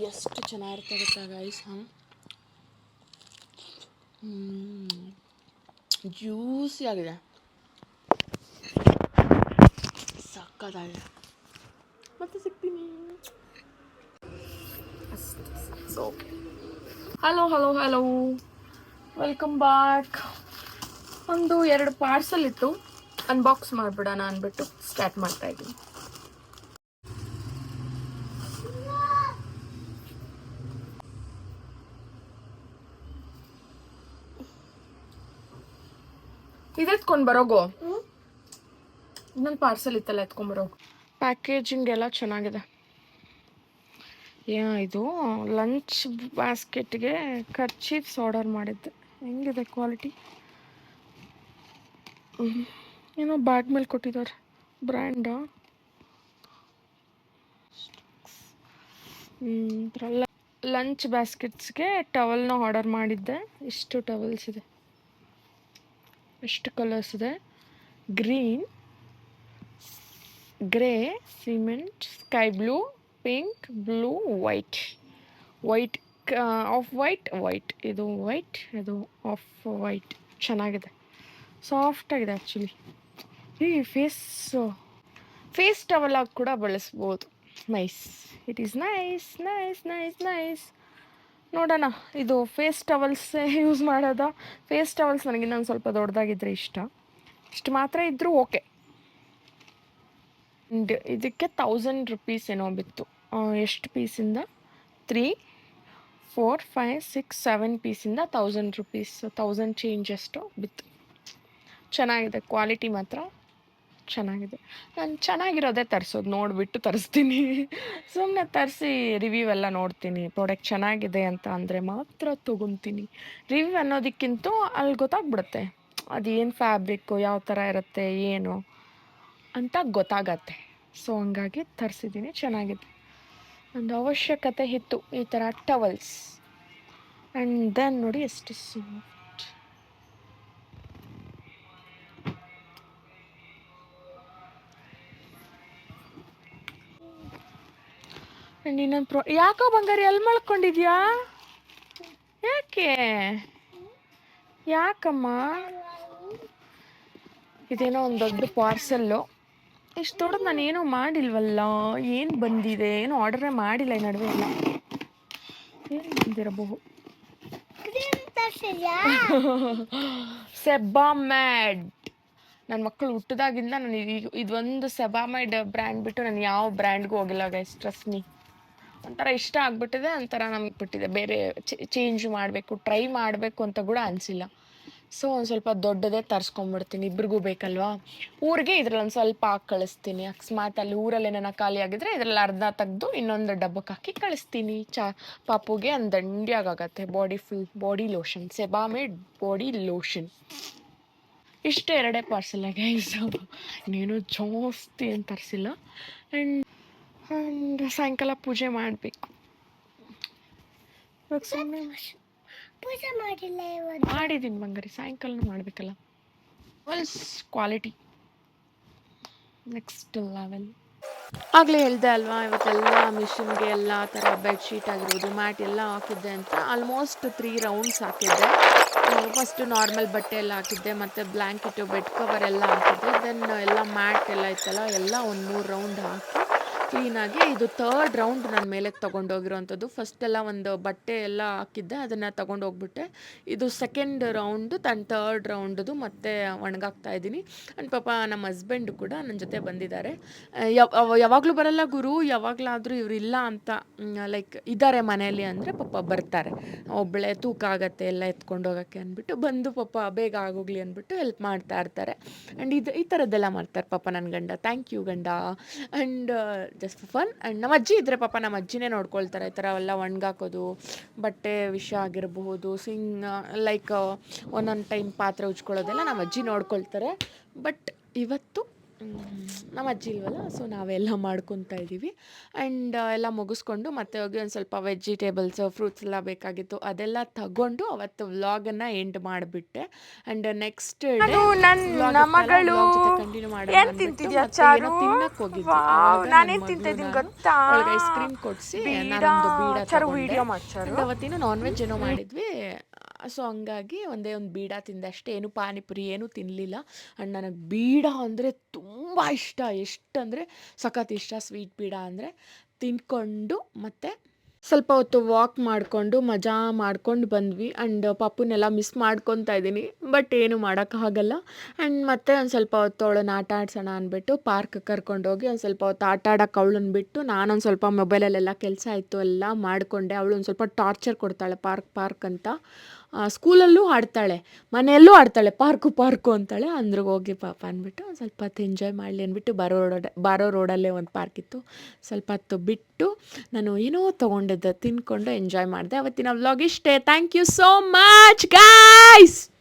ಎಷ್ಟು ಚೆನ್ನಾಗಿರುತ್ತೆ ಗೊತ್ತಾ ಹಾಂ ಜ್ಯೂಸಿ ಆಗಿದೆ. ಸಕ್ಕತ್ತಾಗಿದೆ. ಮತ್ತೆ ಸಿಗ್ತೀನಿ. So hello hello hello welcome back ಒಂದು ಎರಡು ಪಾರ್ಸಲ್ ಇತ್ತು. ಅನ್ಬಾಕ್ಸ್ ಮಾಡಿಬಿಡೋಣ ಅಂದ್ಬಿಟ್ಟು ಸ್ಟಾರ್ಟ್ ಮಾಡ್ತಾ ಇದ್ದೀನಿ ಇದೆತ್ಕೊಂಡು ಬರೋಗೋ? ಇನ್ನೊಂದು ಪಾರ್ಸಲ್ ಇತ್ತಲ್ಲ ಎತ್ಕೊಂಬರೋ ಪ್ಯಾಕೇಜಿಂಗ್ ಎಲ್ಲ ಚೆನ್ನಾಗಿದೆ. ಇದು ಲಂಚ್ ಬಾಸ್ಕೆಟ್ಗೆ ಕರ್ಚೀಫ್ಸ್ ಆರ್ಡರ್ ಮಾಡಿದ್ದೆ. ಹೆಂಗಿದೆ ಕ್ವಾಲಿಟಿ ಏನೋ ಬ್ಯಾಗ್ ಮೇಲೆ ಕೊಟ್ಟಿದ್ದಾರೆ. ಬ್ರ್ಯಾಂಡಾ ಲಂಚ್ ಬ್ಯಾಸ್ಕೆಟ್ಸ್ಗೆ ಟವಲ್ನ ಆರ್ಡರ್ ಮಾಡಿದ್ದೆ. ಇಷ್ಟು ಟವಲ್ಸ್ ಇದೆ. ಎಷ್ಟು ಕಲರ್ಸ್ ಇದೆ. Green grey cement sky blue pink blue white white off white white ಇದು ವೈಟ್ ಇದು ಆಫ್ ವೈಟ್ ಚೆನ್ನಾಗಿದೆ. ಸಾಫ್ಟಾಗಿದೆ ಆ್ಯಕ್ಚುಲಿ ಈ ಫೇಸ್ ಫೇಸ್ ಟವಲ್ ಆಗಿ ಕೂಡ ಬಳಸ್ಬೋದು. Nice it is nice nice nice nice ನೋಡೋಣ, ಇದು ಫೇಸ್ ಟವಲ್ಸೇ ಯೂಸ್ ಮಾಡೋದ? ಫೇಸ್ ಟವಲ್ಸ್ ನನಗೆ ಇನ್ನೊಂದು ಸ್ವಲ್ಪ ದೊಡ್ಡದಾಗಿದ್ದರೆ ಇಷ್ಟ. ಇಷ್ಟು ಮಾತ್ರ ಇದ್ದರೂ ಓಕೆ ಇದಕ್ಕೆ ತೌಸಂಡ್ ರುಪೀಸ್ ಏನೋ ಬಿತ್ತು. ಎಷ್ಟು ಪೀಸಿಂದ? Three four five six seven ಪೀಸಿಂದ thousand rupees thousand change ಅಷ್ಟು ಬಿತ್ತು. ಚೆನ್ನಾಗಿದೆ ಕ್ವಾಲಿಟಿ ಮಾತ್ರ ಚೆನ್ನಾಗಿದೆ. ನಾನು ಚೆನ್ನಾಗಿರೋದೇ ತರಿಸೋದು, ನೋಡಿಬಿಟ್ಟು ತರಿಸ್ತೀನಿ. ಸುಮ್ಮನೆ ತರಿಸಿ ರಿವ್ಯೂ ಎಲ್ಲ ನೋಡ್ತೀನಿ. ಪ್ರಾಡಕ್ಟ್ ಚೆನ್ನಾಗಿದೆ ಅಂತ ಅಂದರೆ ಮಾತ್ರ ತೊಗೊತೀನಿ. ರಿವ್ಯೂ ಅನ್ನೋದಕ್ಕಿಂತ ಅಲ್ಲಿ ಗೊತ್ತಾಗ್ಬಿಡುತ್ತೆ. ಅದು ಏನು ಫ್ಯಾಬ್ರಿಕ್ಕು ಯಾವ ಥರ ಇರುತ್ತೆ, ಏನು ಅಂತ ಗೊತ್ತಾಗತ್ತೆ. ಸೊ ಹಂಗಾಗಿ ತರಿಸಿದ್ದೀನಿ, ಚೆನ್ನಾಗಿದೆ. ಒಂದು ಅವಶ್ಯಕತೆ ಇತ್ತು, ಈ ಥರ ಟವಲ್ಸ್. ಆ್ಯಂಡ್ ದೆನ್ ನೋಡಿ ಎಷ್ಟು ಸಾಫ್ಟ್ ಆ್ಯಂಡ್ ಇನ್ನೊಂದು ಪ್ರೋ ಯಾಕೋ ಬಂಗಾರಿ ಎಲ್ಲಿ ಮಲ್ಕೊಂಡಿದ್ಯಾ? ಯಾಕೆ? ಯಾಕಮ್ಮ? ಇದೇನೋ ಒಂದು ದೊಡ್ಡ ಪಾರ್ಸಲ್ಲು ಇಷ್ಟು ದೊಡ್ಡದು ನಾನು ಏನೂ ಮಾಡಿಲ್ವಲ್ಲ? ಏನು ಬಂದಿದೆ? ಏನು ಆರ್ಡರೇ ಮಾಡಿಲ್ಲ ಈ ನಡುವೆ ಎಲ್ಲ. ಏನು ಬಂದಿರಬಹುದು? ಸೆಬಾಮ್ಯಾಡ್. ನನ್ನ ಮಕ್ಕಳು ಹುಟ್ಟಿದಾಗಿಂದ ನಾನು ಇದೊಂದು ಸೆಬಾಮೈಡ್ ಬ್ರ್ಯಾಂಡ್ ಬಿಟ್ಟು ನಾನು ಯಾವ ಬ್ರ್ಯಾಂಡ್ಗೂ ಹೋಗಿಲ್ಲ ಗೈಸ್ ಟ್ರಸ್ಟ್ ಮೀ ಒಂಥರ ಇಷ್ಟ ಆಗಿಬಿಟ್ಟಿದೆ ಒಂಥರ ನಮಗೆ ಬಿಟ್ಟಿದೆ. ಬೇರೆ ಚೇಂಜ್ ಮಾಡಬೇಕು ಟ್ರೈ ಮಾಡಬೇಕು ಅಂತ ಕೂಡ ಅನಿಸಿಲ್ಲ. ಸೊ ಒಂದು ಸ್ವಲ್ಪ ದೊಡ್ಡದೇ ತರಿಸ್ಕೊಂಬಿಡ್ತೀನಿ. ಇಬ್ರಿಗೂ ಬೇಕಲ್ವಾ? ಊರಿಗೆ ಇದ್ರಲ್ಲಿ ಒಂದು ಸ್ವಲ್ಪ ಹಾಕಿ ಕಳಿಸ್ತೀನಿ. ಅಕಸ್ಮಾತ್ ಅಲ್ಲಿ ಊರಲ್ಲಿ ಏನಾರ ಖಾಲಿ ಆಗಿದ್ರೆ ಇದ್ರಲ್ಲಿ ಅರ್ಧ ತೆಗೆದು ಇನ್ನೊಂದು ಡಬ್ಬಕ್ಕೆ ಹಾಕಿ ಕಳಿಸ್ತೀನಿ. ಚಾ, ಪಾಪುಗೆ ಒಂದು ದಂಡಿಯಾಗತ್ತೆ body full body lotion Sebamed body lotion ಇಷ್ಟು ಎರಡೇ ಪಾರ್ಸಲ್ ಗೈಸ್ ಇನ್ನೇನು ಜಾಸ್ತಿ ಏನು ತರಿಸಿಲ್ಲ. ಆ್ಯಂಡ್ ಆ್ಯಂಡ್ ಸಾಯಂಕಾಲ ಪೂಜೆ ಮಾಡಬೇಕು. ಪೂಜೆ ಮಾಡಿದ್ದೀನಿ ಬಂಗಾರಿ ಸಾಯಂಕಾಲ ಮಾಡಬೇಕಲ್ಲ. ವಲ್ಸ್ ಕ್ವಾಲಿಟಿ ನೆಕ್ಸ್ಟ್ ಲೆವೆಲ್ ಆಗಲೇ ಹೇಳ್ದೆ ಅಲ್ವಾ, ಇವತ್ತೆಲ್ಲ ಮಿಷಿನ್ಗೆ ಎಲ್ಲ ಥರ ಬೆಡ್ಶೀಟ್ ಆಗಿರ್ಬೋದು ಮ್ಯಾಟ್ ಎಲ್ಲ ಹಾಕಿದ್ದೆ ಅಂತ ಆಲ್ಮೋಸ್ಟ್ ತ್ರೀ ರೌಂಡ್ಸ್ ಹಾಕಿದ್ದೆ. ಫಸ್ಟು ನಾರ್ಮಲ್ ಬಟ್ಟೆ ಎಲ್ಲ ಹಾಕಿದ್ದೆ, ಮತ್ತು ಬ್ಲ್ಯಾಂಕೆಟು ಬೆಡ್ ಕವರ್ ಎಲ್ಲ ಹಾಕಿದ್ದೆ. ದೆನ್ ಎಲ್ಲ ಮ್ಯಾಟ್ ಎಲ್ಲ ಇತ್ತಲ್ಲ, ಎಲ್ಲ ಒಂದು ಮೂರು ರೌಂಡ್ ಹಾಕಿ ಕ್ಲೀನಾಗಿ ಇದು ಥರ್ಡ್ ರೌಂಡ್ ನನ್ನ ಮೇಲೆ ತೊಗೊಂಡೋಗಿರೋವಂಥದ್ದು ಫಸ್ಟ್ ಎಲ್ಲ ಒಂದು ಬಟ್ಟೆ ಎಲ್ಲ ಹಾಕಿದ್ದೆ, ಅದನ್ನು ತೊಗೊಂಡೋಗ್ಬಿಟ್ಟೆ. ಇದು ಸೆಕೆಂಡ್ ರೌಂಡು ತನ್ನ ಥರ್ಡ್ ರೌಂಡದು ಮತ್ತೆ ಒಣಗಾಕ್ತಾ ಇದ್ದೀನಿ. ಆ್ಯಂಡ್ ಪಾಪ ನಮ್ಮ ಹಸ್ಬೆಂಡ್ ಕೂಡ ನನ್ನ ಜೊತೆ ಬಂದಿದ್ದಾರೆ. ಯಾವಾಗಲೂ ಬರಲ್ಲ ಗುರು, ಯಾವಾಗಲಾದರೂ ಇವ್ರು ಇಲ್ಲ ಅಂತ ಲೈಕ್ ಇದ್ದಾರೆ ಮನೆಯಲ್ಲಿ ಅಂದರೆ ಪಾಪ ಬರ್ತಾರೆ. ಒಬ್ಬಳೆ ತೂಕ ಆಗತ್ತೆ, ಎಲ್ಲ ಎತ್ಕೊಂಡು ಹೋಗೋಕ್ಕೆ ಅಂದ್ಬಿಟ್ಟು ಬಂದು ಪಾಪ ಬೇಗ ಆಗೋಗ್ಲಿ ಅಂದ್ಬಿಟ್ಟು ಹೆಲ್ಪ್ ಮಾಡ್ತಾ ಇರ್ತಾರೆ. ಆ್ಯಂಡ್ ಇದು, ಈ ಥರದ್ದೆಲ್ಲ ಮಾಡ್ತಾರೆ ಪಾಪ ನನ್ನ ಗಂಡ. ಥ್ಯಾಂಕ್ ಯು ಗಂಡ. ಆ್ಯಂಡ್ ಜಸ್ಟ್ ಫನ್ ಆ್ಯಂಡ್ ನಮ್ಮ ಅಜ್ಜಿ ಇದ್ದರೆ ಪಾಪ ನಮ್ಮ ಅಜ್ಜಿನೇ ನೋಡ್ಕೊಳ್ತಾರೆ. ಈ ಥರ ಎಲ್ಲ ಒಣಗಾಕೋದು, ಬಟ್ಟೆ ವಿಷಯ ಆಗಿರಬಹುದು, ಸಿಂಗ್ ಲೈಕ್ ಒಂದೊಂದು ಟೈಮ್ ಪಾತ್ರೆ ಉಜ್ಕೊಳ್ಳೋದೆಲ್ಲ ನಮ್ಮ ಅಜ್ಜಿ ನೋಡ್ಕೊಳ್ತಾರೆ. ಬಟ್ ಇವತ್ತು ನಮ್ಮ ಅಜ್ಜಿ ಇಲ್ವಲ್ಲ ಸೊ ನಾವೆಲ್ಲ ಮಾಡ್ಕೊತಾ ಇದ್ದೀವಿ. ಆ್ಯಂಡ್ ಎಲ್ಲ ಮುಗಿಸ್ಕೊಂಡು ಮತ್ತೆ ಹೋಗಿ ಒಂದು ಸ್ವಲ್ಪ ವೆಜಿಟೇಬಲ್ಸ್ ಫ್ರೂಟ್ಸ್ ಎಲ್ಲ ಬೇಕಾಗಿತ್ತು ಅದೆಲ್ಲ ತಗೊಂಡು ಅವತ್ತು ವ್ಲಾಗನ್ನು ಎಂಡ್ ಮಾಡಿಬಿಟ್ಟೆ. And next continue ice cream ಕೊಡಿಸಿ ಅವತ್ತಿನ ನಾನ್ ವೆಜ್ ಏನೋ ಮಾಡಿದ್ವಿ. ಸೊ ಹಂಗಾಗಿ ಒಂದೇ ಒಂದು ಬೀಡ ತಿಂದೆ ಅಷ್ಟೇ ಏನು ಪಾನಿಪುರಿ ಏನೂ ತಿನ್ನಲಿಲ್ಲ ಆ್ಯಂಡ್ ನನಗೆ ಬೀಡ ಅಂದರೆ ತುಂಬ ಇಷ್ಟ. ಎಷ್ಟಂದರೆ ಸಖತ್ ಇಷ್ಟ, ಸ್ವೀಟ್ ಬೀಡ ಅಂದರೆ. ತಿನ್ಕೊಂಡು ಮತ್ತು ಸ್ವಲ್ಪ ಹೊತ್ತು ವಾಕ್ ಮಾಡಿಕೊಂಡು, ಮಜಾ ಮಾಡ್ಕೊಂಡು ಬಂದ್ವಿ. ಆ್ಯಂಡ್ ಪಾಪುನೆಲ್ಲ ಮಿಸ್ ಮಾಡ್ಕೊತಾ ಇದ್ದೀನಿ ಬಟ್ ಏನು ಮಾಡೋಕ್ಕಾಗಲ್ಲ ಆ್ಯಂಡ್ ಮತ್ತೆ ಒಂದು ಸ್ವಲ್ಪ ಹೊತ್ತು ಅವಳನ್ನ ಆಟ ಆಡ್ಸೋಣ ಅಂದ್ಬಿಟ್ಟು ಪಾರ್ಕ್ ಕರ್ಕೊಂಡೋಗಿ ಒಂದು ಸ್ವಲ್ಪ ಹೊತ್ತು ಆಟ ಆಡೋಕೆ ಅವಳನ್ನ ಬಿಟ್ಟು ನಾನೊಂದು ಸ್ವಲ್ಪ ಮೊಬೈಲಲ್ಲೆಲ್ಲ ಕೆಲಸ ಆಯಿತು ಎಲ್ಲ ಮಾಡಿಕೊಂಡೆ. ಅವಳು ಒಂದು ಸ್ವಲ್ಪ ಟಾರ್ಚರ್ ಕೊಡ್ತಾಳೆ ಪಾರ್ಕ್ ಪಾರ್ಕ್ ಅಂತ. ಸ್ಕೂಲಲ್ಲೂ ಆಡ್ತಾಳೆ, ಮನೆಯಲ್ಲೂ ಆಡ್ತಾಳೆ, ಪಾರ್ಕು ಪಾರ್ಕು ಅಂತಾಳೆ. ಅಂದ್ರಿಗೆ ಹೋಗಿ ಪಾಪ ಅಂದ್ಬಿಟ್ಟು ಸ್ವಲ್ಪ ಹೊತ್ತು ಎಂಜಾಯ್ ಮಾಡಲಿ ಅಂದ್ಬಿಟ್ಟು ಬರೋ ರೋಡ, ಬಾರೋ ರೋಡಲ್ಲೇ ಒಂದು ಪಾರ್ಕ್ ಇತ್ತು. ಸ್ವಲ್ಪ ಹೊತ್ತು ಬಿಟ್ಟು ನಾನು ಏನೋ ತೊಗೊಂಡಿದ್ದೆ, ತಿನ್ಕೊಂಡು ಎಂಜಾಯ್ ಮಾಡಿದೆ. ಅವತ್ತಿನ ವ್ಲಾಗ್ ಇಷ್ಟೇ. Thank you so much guys